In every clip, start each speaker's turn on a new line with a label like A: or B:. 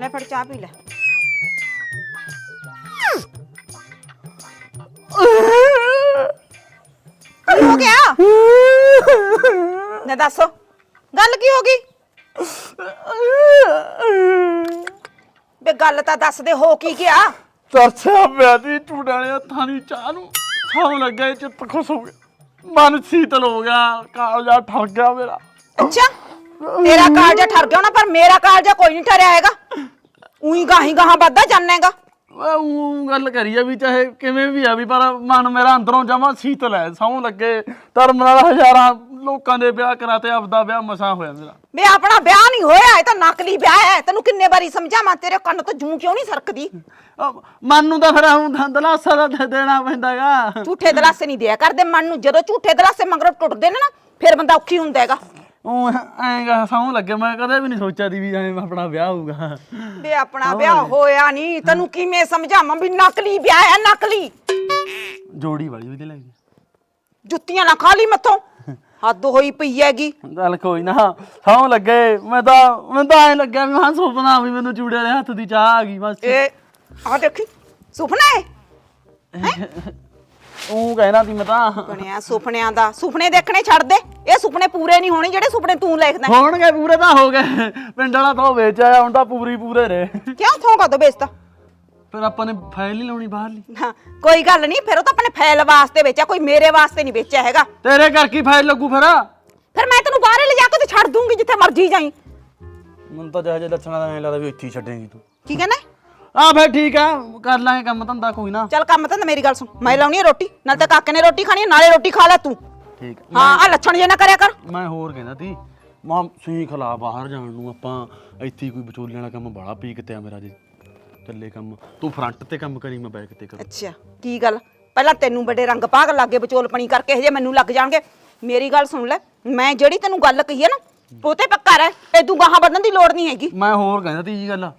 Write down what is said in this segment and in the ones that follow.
A: ਲੈ ਫੜ ਚਾਹ ਪੀ ਲੈ। ਕੀ ਹੋ ਗਿਆ? ਨੇ ਦੱਸੋ ਗੱਲ ਕੀ ਹੋ ਗਈ? ਬੇ ਗੱਲ ਤਾਂ ਦੱਸ ਦੇ ਹੋ ਕੀ ਗਿਆ?
B: ਤਰਸਿਆ ਪਿਆ ਦੀ ਹੱਥਾਂ ਦੀ ਚਾਹ ਨੂੰ। ਖਾਉਣ ਲੱਗਾ ਚਿੱਤ ਖੁਸ਼ ਹੋ ਗਿਆ। ਮਨ ਸ਼ੀਤਲ ਹੋ ਗਿਆ ਕਾਲਜਾ ਠਰ ਗਿਆ ਮੇਰਾ।
A: ਅੱਛਾ ਤੇਰਾ ਕਾਲਜਾ ਠਰ ਗਿਆ ਨਾ ਪਰ ਮੇਰਾ ਕਾਲਜਾ ਕੋਈ ਨਹੀਂ ਠਰਿਆ ਹੈਗਾ। ਉਹੀ ਗਾਹੀ ਗਾਹਾਂ ਵੱਧਦਾ ਜਾਣੇਗਾ।
B: ਉਹ ਗੱਲ ਕਰੀ ਆ ਵੀ ਚਾਹੇ ਕਿਵੇਂ ਵੀ ਆ ਵੀ ਪਰ ਮਨ ਮੇਰਾ ਅੰਦਰੋਂ ਜਮਾ ਸ਼ੀਤਲ ਹੈ ਸੌਂ ਲੱਗੇ। ਧਰਮ ਨਾਲ ਹਜ਼ਾਰਾਂ ਲੋਕਾਂ ਦੇ ਵਿਆਹ ਕਰਾਤੇ ਆਪਦਾ ਵਿਆਹ ਮਸਾ ਹੋਇਆ ਮੇਰਾ।
A: ਬੇ ਆਪਣਾ ਵਿਆਹ ਨਹੀਂ ਹੋਇਆ ਇਹ ਤਾਂ ਨਕਲੀ ਵਿਆਹ ਹੈ। ਤੈਨੂੰ ਕਿੰਨੇ ਵਾਰੀ ਸਮਝਾਵਾਂ ਤੇਰੇ ਕੰਨ ਤੋਂ ਜੂੰ ਕਿਉਂ ਨਹੀਂ ਸਰਕਦੀ?
B: ਅਹ ਮਨ ਨੂੰ ਤਾਂ ਫਿਰ ਹੁਣ ਦਲਾਸਾ ਦਾ ਦੇ- ਦੇਣਾ ਪੈਂਦਾਗਾ।
A: ਝੂਠੇ ਦਲਾਸੇ ਨਹੀਂ ਦਿਆ ਕਰਦੇ ਮਨ ਨੂੰ। ਜਦੋਂ ਝੂਠੇ ਦਲਾਸੇ ਮਗਰੋਂ ਟੁੱਟਦੇ ਨੇ ਨਾ ਫਿਰ ਬੰਦਾ ਔਖੀ ਹੁੰਦਾ ਹੈਗਾ।
B: ਉਹ ਐਂਗਾ ਸੌਂ ਲੱਗੇ ਮੈਂ ਕਦੇ ਵੀ ਨਹੀਂ ਸੋਚਿਆ ਦੀ ਵੀ ਐਂ ਆਪਣਾ ਵਿਆਹ ਹੋਊਗਾ।
A: ਬੇ ਆਪਣਾ ਵਿਆਹ ਹੋਇਆ ਨਹੀਂ ਤੈਨੂੰ ਕਿਵੇਂ ਸਮਝਾਵਾਂ ਵੀ ਨਕਲੀ ਵਿਆਹ ਹੈ ਨਕਲੀ?
B: ਜੋੜੀ ਵਾਲੀ ਵੀ ਲੱਗੀ
A: ਜੁੱਤੀਆਂ ਨਾ ਖਾ ਲਈ ਮੱਥੋਂ। ਹੱਦ ਹੋਈ ਪਈ ਹੈਗੀ।
B: ਚੱਲ ਕੋਈ ਨਾ ਸੌਂ ਲੱਗੇ। ਮੈਂ ਤਾਂ ਮੈਂ ਤਾਂ ਐਂ ਲੱਗਿਆ ਵੀ ਹਾਂ ਸੁਪਨਾ ਵੀ ਮੈਨੂੰ ਚੂੜੇ ਵਾਲੇ ਹੱਥ ਦੀ ਚਾਹ ਆ ਗਈ ਬਸ।
A: ਇਹ ਆ ਦੇਖੀ ਸੁਪਨਾ ਹੈ?
B: ਉਹ ਕਹਿਣਾ ਸੀ ਮੈਂ ਤਾਂ।
A: ਬਣਿਆ ਸੁਪਨਿਆਂ ਦਾ। ਸੁਪਨੇ ਦੇਖਣੇ ਛੱਡ ਦੇ। ਇਹ ਸੁਪਨੇ ਪੂਰੇ ਨਹੀਂ ਹੋਣੇ ਜਿਹੜੇ ਸੁਪਨੇ ਤੂੰ ਲਿਖਦਾ। ਹੈ।
B: ਹੋਣਗੇ ਪੂਰੇ ਤਾਂ ਹੋ ਗਏ। ਪਿੰਡ ਵਾਲਾ ਤਾਂ ਵੇਚ ਆਇਆ ਹੁਣ ਤਾਂ ਪੂਰੀ ਪੂਰੇ ਰਹੇ
A: ਕਿਉਂ ਥੋਂ ਕਾ ਦੋ ਵੇਚਦਾ
B: ਫਿਰ ਆਪਾਂ ਨੇ ਫਾਈਲ ਨਹੀਂ ਲਾਉਣੀ ਬਾਹਰਲੀ।
A: ਹਾਂ, ਕੋਈ ਗੱਲ ਨਹੀਂ ਫਿਰ ਉਹ ਤਾਂ ਆਪਣੇ ਫੈਲ ਵਾਸਤੇ ਵੇਚਿਆ ਕੋਈ ਮੇਰੇ ਵਾਸਤੇ ਨਹੀਂ ਵੇਚਿਆ ਹੈਗਾ।
B: ਤੇਰੇ ਘਰ ਕੀ ਫਾਈਲ ਲੱਗੂ ਫਿਰ?
A: ਫਿਰ ਮੈਂ ਤੈਨੂੰ ਬਾਹਰ ਲਿਜਾ ਕੇ ਤੇ ਛੱਡ ਦੂੰਗੀ ਜਿੱਥੇ ਮਰਜ਼ੀ ਜਾਈ।
B: ਮੈਨੂੰ ਤਾਂ ਜਿਹੇ ਜਿਹੇ ਲੱਛਣਾਂ ਦਾ ਐਂ ਲੱਗਦਾ ਵੀ ਇੱਥੇ ਹੀ ਛੱਡੇਂਗੀ ਤੂੰ।
A: ਕੀ ਕਹਿੰਦਾ?
B: ਆ ਫਿਰ ਠੀਕ ਆ ਕਰ ਲਾਂਗੇ ਕੰਮ ਧੰਦਾ ਕੋਈ ਨਾ।
A: ਚੱਲ ਕੰਮ ਤਾਂ ਮੇਰੀ ਗੱਲ ਸੁਣ। ਮੈਂ ਲਾਉਣੀ ਹੈ ਰੋਟੀ ਨਾਲ ਤਾਂ ਕਾਕੇ ਨੇ ਰੋਟੀ ਖਾਣੀ ਹੈ, ਨਾਲੇ ਰੋਟੀ ਖਾ ਲੈ ਤੂੰ।
B: ਠੀਕ।
A: ਹਾਂ ਆ ਲੱਛਣ ਜੇ ਨਾ ਕਰਿਆ ਕਰ।
B: ਮੈਂ ਹੋਰ ਕਹਿੰਦਾ ਤੀ ਮਾਂ ਸੂਈ ਖਲਾ ਬਾਹਰ ਜਾਣ ਨੂੰ ਆਪਾਂ ਇੱਥੇ ਹੀ ਕੋਈ ਵਿਚੋਲਿਆਂ ਵਾਲਾ ਕੰਮ ਬੜਾ ਪੀਕ ਤੇ ਆ ਮੇਰਾ ਜੀ। ਚੱਲੇ ਕੰਮ ਤੂੰ ਫਰੰਟ ਤੇ ਕੰਮ ਕਰੀ ਮੈਂ ਬੈਕ ਤੇ ਕਰਾਂ।
A: ਅੱਛਾ ਕੀ ਗੱਲ? ਪਹਿਲਾਂ ਤੈਨੂੰ ਬੜੇ ਰੰਗ ਪਾਗ ਲੱਗੇ ਵਿਚੋਲਪਣੀ ਕਰਕੇ ਇਹ ਜੇ ਮੈਨੂੰ ਲੱਗ ਜਾਣਗੇ। ਮੇਰੀ ਗੱਲ ਸੁਣ ਲੈ ਮੈਂ ਜਿਹੜੀ ਤੈਨੂੰ ਗੱਲ ਕਹੀ ਹੈ ਨਾ ਉਹ ਤੇ ਪੱਕਾ ਰਹਿ ਇਹ ਤੂੰ ਗਾਹਾਂ ਵਧਣ ਦੀ ਲੋੜ ਨਹੀਂ ਹੈਗੀ।
B: ਮੈਂ ਹੋਰ ਕਹਿੰਦਾ ਤੀ ਜੀ ਗੱਲ।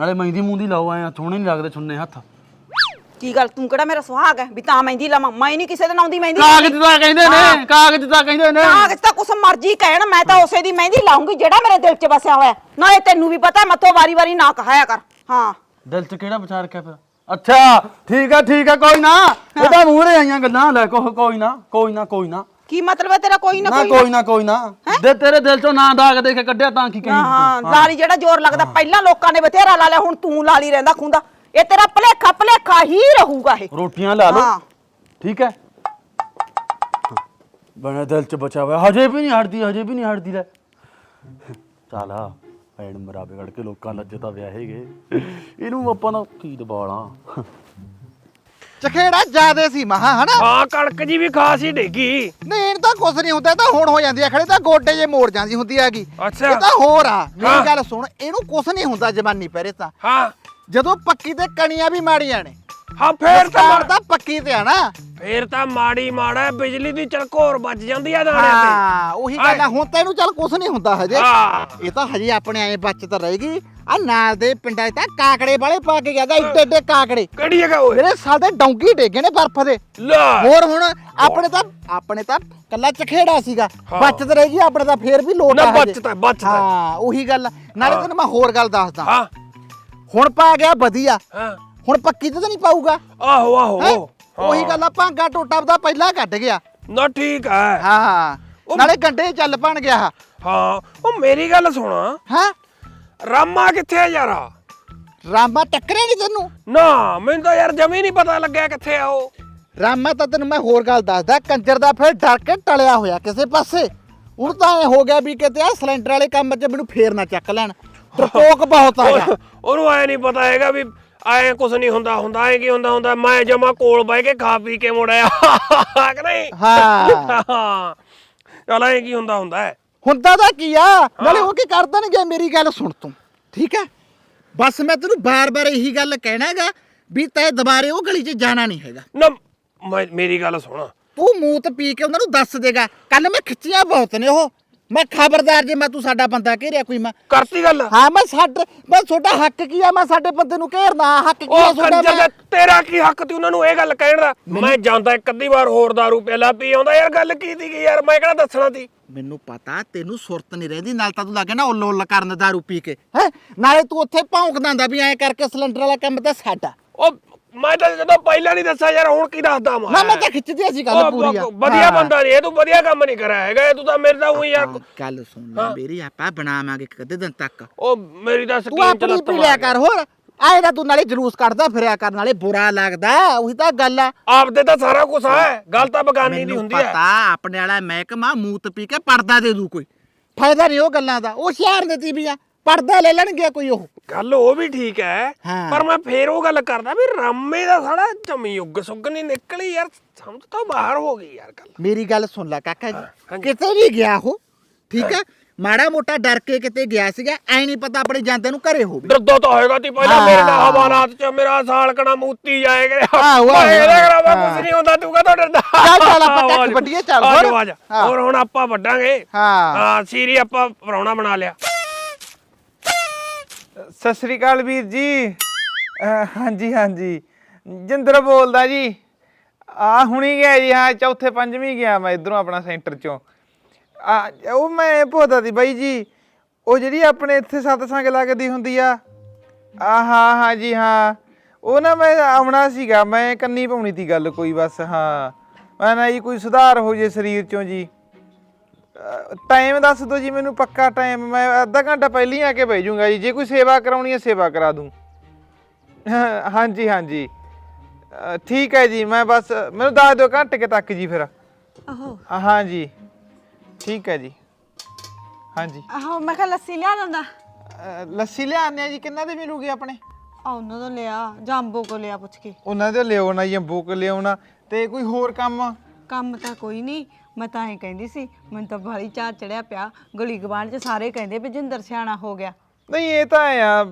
B: ਨਾਲੇ ਮਹਿੰਦੀ ਮੂੰਦੀ ਲਾਓ ਐ ਸੋਹਣੇ ਨਹੀਂ ਲੱਗਦੇ ਛੁੰਨੇ ਹੱਥ।
A: ਕੀ ਗੱਲ ਤੂੰ ਕਿਹੜਾ ਮੇਰਾ ਸੁਹਾਗ ਹੈ? ਵੀ ਤਾਂ ਮਹਿੰਦੀ ਲਾਵਾਂ। ਮੈਂ ਨਹੀਂ ਕਿਸੇ ਦੇ ਨਾਂ ਦੀ ਮਹਿੰਦੀ
B: ਕਾਗਜ਼ ਤਾਂ ਕਹਿੰਦੇ ਨੇ ਕਾਗਜ਼ ਤਾਂ ਕਹਿੰਦੇ ਨੇ।
A: ਕਾਗਜ਼ ਤਾਂ ਕੁਛ ਮਰਜ਼ੀ ਕਹਿਣ ਮੈਂ ਤਾਂ ਉਸੇ ਦੀ ਮਹਿੰਦੀ ਲਾਉਂਗੀ ਜਿਹੜਾ ਮੇਰੇ ਦਿਲ 'ਚ ਵਸਿਆ ਹੋਇਆ। ਨਾਲੇ ਤੈਨੂੰ ਵੀ ਪਤਾ ਮੱਥੋਂ ਵਾਰੀ-ਵਾਰੀ ਨਾ ਕਹਾਇਆ ਕਰ। ਹਾਂ।
B: ਦਿਲ 'ਚ ਕਿਹੜਾ ਵਿਚਾਰ ਰੱਖਿਆ ਪਿਆ? ਅੱਛਾ ਠੀਕ ਆ ਠੀਕ ਆ ਕੋਈ ਨਾ। ਇਹ ਤਾਂ ਮੂਹਰੇ ਆਈਆਂ ਗੱਲਾਂ ਲੈ ਕੋ ਕੋਈ ਨਾ ਕੋਈ ਨਾ ਕੋਈ ਨਾ।
A: ਕੀ ਮਤਲਬ ਹੈ ਤੇਰਾ ਕੋਈ ਨਾ
B: ਨਾ
A: ਕੋਈ
B: ਕੋਈ ਨਾ ਕੋਈ ਨਾ। ਦੇ ਤੇਰੇ ਦਿਲ 'ਚੋਂ ਨਾ ਦਾਗ ਦੇ ਕੇ ਕੱਢਿਆ ਤਾਂ ਕੀ ਕਹੀ
A: ਹਾਂ ਲਾਲੀ ਜਿਹੜਾ ਜ਼ੋਰ ਲੱਗਦਾ ਪਹਿਲਾਂ ਲੋਕਾਂ ਨੇ ਬਥੇਰਾ ਲਾ ਲਿਆ ਹੁਣ ਤੂੰ ਲਾਲੀ ਰਹਿੰਦਾ ਖੁੰਦਾ। ਇਹ ਤੇਰਾ ਭਲੇਖਾ ਭਲੇਖਾ ਹੀ ਰਹੂਗਾ ਇਹ।
B: ਰੋਟੀਆਂ ਲਾ ਲਓ।
A: ਹਾਂ।
B: ਠੀਕ ਹੈ? ਬਣਾ ਦਿਲ 'ਚ ਬਚਾ ਹੋਇਆ। ਹਜੇ ਵੀ ਨਹੀਂ ਹਟਦੀ ਹਜੇ ਵੀ ਨਹੀਂ ਹਟਦੀ ਲੈ ਚੱਲ ਆ ਐਨ ਮਰਾਵੇ ਕੱਢ ਕੇ ਲੋਕਾਂ ਲੱਜੇ ਤਾਂ ਵਿਆਹੇਗੇ। ਇਹਨੂੰ ਆਪਾਂ ਨਾ ਕੀ ਦਬਾਲਾਂ
C: ਚਖੇੜਾ ਜਿਆਦੇ ਸੀ ਮਹਾ ਹਨਾ?
D: ਹਾਂ ਕਣਕ ਜੀ ਵੀ ਖਾਸ ਹੀ ਡੇਗੀ।
C: ਨਹੀਂ ਇਹਨੂੰ ਤਾਂ ਕੁਛ ਨਹੀਂ ਹੁੰਦਾ ਇਹ ਤਾਂ ਹੁਣ ਹੋ ਜਾਂਦੀ ਆ ਖੜੇ ਤਾਂ ਗੋਡੇ ਜੇ ਮੋੜ ਜਾਂਦੀ ਹੁੰਦੀ ਹੈਗੀ।
D: ਅੱਛਾ।
C: ਇਹ ਤਾਂ ਹੋਰ ਆ
D: ਹਾਂ।
C: ਮੇਰੀ ਗੱਲ ਸੁਣ ਇਹਨੂੰ ਕੁਛ ਨਹੀਂ ਹੁੰਦਾ ਜਵਾਨੀ ਪਹਿਰੇ ਤਾਂ।
D: ਹਾਂ।
C: ਜਦੋਂ ਪੱਕੀ ਤੇ ਕਣੀਆਂ ਵੀ ਮਾੜੀਆਂ ਨੇ।
D: ਹਾਂ ਫੇਰ ਤਾਂ
C: ਦਸਤਾਰ ਤਾਂ ਪੱਕੀ ਤੇ ਆ ਨਾ।
D: ਫੇਰ ਤਾਂ ਮਾੜੀ ਮਾੜਾ ਹੈ, ਬਿਜਲੀ ਦੀ ਚਲਕੋਰ ਵੱਜ ਜਾਂਦੀ ਆ ਦਾਣੇ
C: ਹਾਂ ਉਹੀ ਗੱਲ ਆ ਹੁਣ ਤਾਂ ਇਹਨੂੰ ਚੱਲ ਕੁਛ ਨਹੀਂ ਹੁੰਦਾ
D: ਤੇ
C: ਹਜੇ।
D: ਹਾਂ।
C: ਇਹ ਤਾਂ ਹਜੇ ਆਪਣੇ ਐ ਬਚਤ ਰਹੇਗੀ। ਆ ਨਾਲ ਦੇ ਪਿੰਡਾਂ 'ਚ ਤਾਂ ਕਾਕੜੇ ਵਾਲੇ ਪਾ ਕੇ ਗਿਆਗਾ ਏਡੇ ਏਡੇ ਕਾਕੜੇ।
D: ਕਿਹੜੀ ਜਗ੍ਹਾ ਓਏ?
C: ਮੇਰੇ ਸਾਲ ਦੇ ਡੌਂਕੀ ਡੇਗੇ ਨੇ ਬਰਫ਼ ਦੇ।
D: ਲੈ।
C: ਹੋਰ ਹੁਣ ਆਪਣੇ ਤਾਂ ਆਪਣੇ ਤਾਂ ਕੱਲਾ ਚਖੇੜਾ ਸੀਗਾ।
D: ਹਾਂ।
C: ਬਚਤ ਰਹੇਗੀ ਆਪਣੇ ਤਾਂ ਫੇਰ ਵੀ ਲੋਟ
D: ਨਾ
C: ਆ ਹਜੇ।
D: ਬਚਤ ਹੈ, ਬਚਤ ਹੈ।
C: ਉਹੀ ਗੱਲ। ਆ। ਨਾਲੇ। ਤੈਨੂੰ ਮੈਂ ਹੋਰ ਗੱਲ ਦੱਸਦਾ।
D: ਹਾਂ।
C: ਹੁਣ ਪਾ ਗਿਆ ਵਧੀਆ।
D: ਹਾਂ।
C: ਹੁਣ ਪੱਕੀ ਤੇ ਤਾਂ ਨਹੀਂ ਪਾਊਗਾ।
D: ਆਹੋ ਆਹੋ
C: ਹੈਂ?
D: ਹਾਂ।
C: ਉਹੀ ਗੱਲ ਆ ਭਾਂਗਾ ਟੋਟਾ ਦਾ ਪਹਿਲਾਂ ਕੱਢ ਗਿਆ।
D: ਨਾ ਠੀਕ ਹੈ
C: ਹਾਂ।
D: ਉਹ-
C: ਨਾਲੇ ਗੰਡੇ ਚੱਲ ਬਣ ਗਿਆ।
D: ਹਾਂ ਉਹ ਮੇਰੀ ਗੱਲ ਸੁਣ।
C: ਹਾਂ।
D: ਰਾਮਾ ਕਿੱਥੇ ਆ ਯਾਰਾ?
C: ਰਾਮਾ ਟੱਕਰਿਆ ਨਹੀਂ ਤੈਨੂੰ?
D: ਨਾ ਮੈਨੂੰ ਤਾਂ ਯਾਰ ਜਮੀ ਨਹੀਂ ਪਤਾ ਲੱਗਿਆ ਕਿੱਥੇ ਆ ਉਹ।
C: ਰਾਮਾ ਤਾਂ ਤੈਨੂੰ ਮੈਂ ਹੋਰ ਗੱਲ ਦੱਸਦਾ ਕੰਜਰ ਦਾ ਫਿਰ ਡਰ ਕੇ ਟਲਿਆ ਹੋਇਆ ਕਿਸੇ ਪਾਸੇ। ਹੁਣ ਤਾਂ ਐ ਹੋ ਗਿਆ ਵੀ ਕਿਤੇ ਆ ਸਿਲੰਡਰ ਵਾਲੇ ਕੰਮ 'ਚ ਮੈਨੂੰ ਫੇਰ ਨਾ ਚੱਕ ਲੈਣ। ਟਰਪੋਕ ਬਹੁਤ ਆ ਗਿਆ।
D: ਉਹ- ਉਹਨੂੰ ਐ ਨਹੀਂ ਪਤਾ ਹੈਗਾ ਵੀ ਐ ਕੁਛ ਨਹੀਂ ਹੁੰਦਾ ਹੁੰਦਾ ਐ ਕੀ ਹੁੰਦਾ ਹੁੰਦਾ ਮੈਂ ਜਮਾ ਕੋਲ ਬਹਿ ਕੇ ਖਾ ਪੀ ਕੇ ਮੁੜਿਆ। ਕਿ ਨਹੀਂ?
C: ਹਾਂ।
D: ਹਾਂ। ਚਲ ਐ ਕੀ ਹੁੰਦਾ ਹੁੰਦਾ ਹੈ
C: ਹੁੰਦਾ ਤਾਂ ਕੀ ਆ? ਨਾਲੇ ਉਹ ਕੀ ਕਰਦਾ ਨਹੀਂ ਗਿਆ ਮੇਰੀ ਗੱਲ ਸੁਣ ਤੂੰ। ਠੀਕ ਹੈ? ਬਸ ਮੈਂ ਤੈਨੂੰ ਬਾਰ-ਬਾਰ ਇਹੀ ਗੱਲ ਕਹਿਣਾਗਾ ਵੀ ਤੈ ਦੁਬਾਰੇ ਉਹ ਗਲੀ 'ਚ ਜਾਣਾ ਨਹੀਂ ਹੈਗਾ।
D: ਨਾ ਮੈਂ- ਮੇਰੀ ਗੱਲ ਸੁਣ।
C: ਤੂੰ ਮੂਤ ਪੀ ਕੇ ਉਹਨਾਂ ਨੂੰ ਦੱਸ ਦੇਗਾ। ਕੱਲ ਮੈਂ ਖਿੱਚੀਆਂ ਬਹੁਤ ਨੇ ਉਹ। ਮੈਂ ਖਬਰਦਾਰ ਜੇ ਮੈਂ ਤੂੰ ਸਾਡਾ ਬੰਦਾ ਘੇਰਿਆ ਕੋਈ ਮੈਂ
D: ਕਰਤੀ ਗੱਲ?
C: ਹਾਂ ਮੈਂ ਸਾਡੇ ਮੈਂ ਤੁਹਾਡਾ ਹੱਕ ਕੀ ਆ? ਮੈਂ ਸਾਡੇ ਬੰਦੇ ਨੂੰ ਘੇਰਨਾ। ਹੱਕ ਕੀ ਆ
D: ਉਹ
C: ਤੁਹਾਡਾ
D: ਕੰਜਰ
C: ਮੈਂ
D: ਦਾ ਤੇਰਾ ਕੀ ਹੱਕ ਤੀ ਉਹਨਾਂ ਨੂੰ ਇਹ ਗੱਲ ਕਹਿਣ ਦਾ? ਮੈਂ ਜਾਂਦਾ ਇੱਕ ਅੱਧੀ ਵਾਰ ਹੋਰ ਦਾਰੂ ਪਿਆਲਾ ਪੀ ਆਉਂਦਾ ਯਾਰ ਗੱਲ ਕੀ ਸੀਗੀ ਯਾਰ? ਮੈਂ ਕਿਹੜਾ ਦੱਸਣਾ ਤੀ
C: ਮੈਨੂੰ ਪਤਾ ਤੈਨੂੰ ਸੁਰਤ ਨਹੀਂ ਰਹਿੰਦੀ ਨਾਲ ਤਾਂ ਤੂੰ ਲੱਗੇ ਨਾ ਉੱਲ ਉੱਲ ਕਰਨ ਦਾਰੂ ਪੀ ਕੇ ਹੈ? ਨਾਲੇ ਤੂੰ ਉੱਥੇ ਭੌਂਕਦਾ ਹੁੰਦਾ ਵੀ ਐਂ ਕਰਕੇ ਸਿਲੰਡਰ ਵਾਲਾ ਕੰਮ ਤਾਂ ਸਾਡਾ
D: ਉਹ ਮੈਂ ਤਾਂ ਜਦੋਂ ਪਹਿਲਾਂ ਨਹੀਂ ਦੱਸਿਆ ਯਾਰ ਹੁਣ ਕੀ ਦੱਸਦਾ ਮੈਂ?
C: ਨਾ ਮੈਂ ਤਾਂ ਖਿੱਚਦੀ ਸੀ ਗੱਲ
D: ਉਹ
C: ਪੂਰੀ ਆ।
D: ਵਧੀਆ। ਬੰਦਾ ਨਹੀਂ ਇਹ ਤੂੰ ਵਧੀਆ ਕੰਮ ਨਹੀਂ ਕਰਿਆ ਹੈਗਾ ਇਹ ਤੂੰ ਤਾਂ ਮੇਰੇ ਤਾਂ ਉਹੀ ਯਾਰ
C: ਗੱਲ ਸੁਣ ਲੈ ਮੇਰੀ ਆਪਾਂ ਬਣਾਵਾਂਗੇ ਕਦੇ ਦਿਨ ਤੱਕ।
D: ਉਹ ਮੇਰੀ ਤਾਂ
C: ਤੂੰ
D: ਸਕੀਮ
C: ਆਪਣੀ
D: ਚ
C: ਪੀ ਲਿਆ ਕਰ ਹੋਰ। ਆਏ ਤਾਂ ਤੂੰ ਨਾਲੇ ਜਲੂਸ ਕੱਢਦਾ ਫਿਰਿਆ ਕਰ ਨਾਲੇ ਬੁਰਾ ਲੱਗਦਾ ਉਹੀ ਤਾਂ ਗੱਲ ਆ।
D: ਆਪਦੇ ਤਾਂ ਸਾਰਾ ਕੁਝ ਹੈ ਗੱਲ ਤਾਂ ਬਗਾਨੀ ਦੀ ਹੁੰਦੀ ਹੈ
C: ਪਤਾ ਆਪਣੇ ਵਾਲਾ ਮਹਿਕਮਾ ਮੂਤ ਪੀ ਕੇ ਪਰਦਾ ਦੇ ਦੂ ਕੋਈ। ਫਾਇਦਾ ਨਹੀਂ ਉਹ ਗੱਲਾਂ ਦਾ ਉਹ ਸ਼ਹਿਰ ਦੇ ਤੀਵੀਆਂ ਪਰਦਾ ਲੈ ਲੈਣਗੇ ਕੋਈ ਉਹ।
D: ਗੱਲ ਉਹ ਵੀ ਠੀਕ ਹੈ
C: ਹਾਂ।
D: ਪਰ ਮੈਂ ਫੇਰ ਉਹ ਗੱਲ ਕਰਦਾ ਵੀ ਰਾਮੇ ਦਾ ਸਾਲਾ ਜਮੀ ਯੁੱਗ ਸੁੱਗ ਨਹੀਂ ਨਿਕਲੀ ਯਾਰ ਸਮਝ ਤੋਂ ਬਾਹਰ ਹੋ ਗਈ ਯਾਰ ਗੱਲ।
C: ਮੇਰੀ ਗੱਲ ਸੁਣ ਲੈ ਕਾਕਾ ਜੀ। ਕਿਤੇ ਵੀ ਗਿਆ ਉਹ ਠੀਕ ਹੈ। ਮਾੜਾ ਮੋਟਾ ਡਰ ਕੇ ਕਿਤੇ ਗਿਆ ਸੀਗਾ ਐ ਨਹੀਂ ਪਤਾ ਆਪਣੇ ਜਾਂਦੇ ਨੂੰ ਘਰੇ ਹੋਵੇ।
D: ਡਰਦਾ ਤਾਂ ਹੋਏਗਾ ਤੀ ਪਹਿਲਾਂ। ਮੇਰੇ ਨਾਲ ਹਵਾਲਾਤ ਚ ਮੇਰਾ ਸਾਲ ਕਣਾ ਮੂਤੀ ਜਾਏਗਾ
C: ਆਹੋ, ਆਹੋ,
D: ਇਹਦੇ ਕਰਾਵਾ। ਕੁਝ ਨਹੀਂ ਹੁੰਦਾ ਤੂੰ ਕਾ ਡਰਦਾ?
C: ਚੱਲ, ਚੱਲ, ਆਪਾਂ ਟੱਕ ਵੱਢੀਏ, ਚੱਲ, ਹੋਰ।
D: ਜਾਓ, ਆ ਜਾ
C: ਹਾਂ।
D: ਹੋਰ ਹੁਣ ਆਪਾਂ ਵੱਡਾਂਗੇ।
C: ਹਾਂ।
D: ਹਾਂ ਸੀਰੀ ਆਪਾਂ ਪਰੌਣਾ ਬਣਾ ਲਿਆ।
E: ਸਤਿ ਸ੍ਰੀ ਅਕਾਲ ਵੀਰ ਜੀ। ਅਹ ਹਾਂਜੀ ਹਾਂਜੀ। ਜਿੰਦਰ ਬੋਲਦਾ ਜੀ। ਆ ਹੁਣੀ ਗਿਆ ਜੀ ਹਾਂ ਚੌਥੇ ਪੰਜਵੀਂ ਗਿਆ ਮੈਂ ਇਧਰੋਂ ਆਪਣਾ ਸੈਂਟਰ ਚੋਂ। ਆ ਉਹ ਮੈਂ ਪੁੱਛਦਾ ਸੀ ਬਾਈ ਜੀ ਉਹ ਜਿਹੜੀ ਆਪਣੇ ਇੱਥੇ ਸਤਸੰਗ ਲੱਗਦੀ ਹੁੰਦੀ ਆ। ਆ ਹਾਂ ਹਾਂ ਜੀ ਹਾਂ। ਉਹ ਨਾ ਮੈਂ ਆਉਣਾ ਸੀਗਾ ਮੈਂ ਕੰਨੀ ਪਾਉਣੀ ਤੀ ਗੱਲ ਕੋਈ ਬਸ ਹਾਂ। ਮੈਂ ਨਾ ਜੀ ਕੋਈ ਸੁਧਾਰ ਹੋ ਜੇ ਸਰੀਰ ਚੋਂ ਜੀ। ਟਾਈਮ ਦੱਸ ਦਿਓ ਜੀ ਮੈਨੂੰ ਪੱਕਾ ਟਾਈਮ ਮੈਂ ਅੱਧਾ ਘੰਟਾ ਪਹਿਲਾਂ ਹੀ ਆ ਕੇ ਬਹਿ ਜਾਊਂਗਾ ਜੀ। ਜੇ ਕੋਈ ਸੇਵਾ ਕਰਾਉਣੀ ਹੈ ਸੇਵਾ ਕਰਾ ਦੂੰ। ਹਾਂ- ਹਾਂਜੀ ਹਾਂਜੀ ਠੀਕ ਹੈ ਜੀ ਮੈਂ ਬਸ ਮੈਨੂੰ ਦੱਸ ਦਿਓ ਘੰਟੇ ਤੱਕ ਜੀ ਫਿਰ।
F: ਆਹੋ।
E: ਹਾਂਜੀ ਠੀਕ ਹੈ ਜੀ। ਹਾਂਜੀ।
F: ਆਹੋ ਮੈਂ ਕਿਹਾ ਲੱਸੀ ਲਿਆ ਦਿੰਦਾ।
E: ਲੱਸੀ ਲਿਆਉਂਦੇ ਆ ਜੀ ਕਿੰਨਾ ਦੇ ਮਿਲੂਗੀ ਆਪਣੇ?
F: ਆ ਉਹਨਾਂ ਤੋਂ ਲਿਆ ਜਾਂਬੋ ਕੋ ਲਿਆ ਪੁੱਛ ਕੇ।
E: ਉਹਨਾਂ ਦੇ ਲਿਆਉਣਾ ਜਾਂ ਬੁੱਕ ਲਿਆਉਣਾ ਤੇ ਕੋਈ ਹੋਰ ਕੰਮ?
F: ਕੰਮ ਤਾਂ ਕੋਈ ਨਹੀਂ ਮੈਂ ਤਾਂ ਐਂ ਕਹਿੰਦੀ ਸੀ ਮੈਨੂੰ ਤਾਂ ਬਾਲੀ ਚਾਹ ਚੜਿਆ ਪਿਆ। ਗਲੀ ਗਵਾਂਢ ਚ ਸਾਰੇ ਕਹਿੰਦੇ ਵੀ ਜਿੰਦਰ ਸਿਆਣਾ ਹੋ ਗਿਆ।
E: ਨਹੀਂ ਇਹ ਤਾਂ ਐਂ ਆ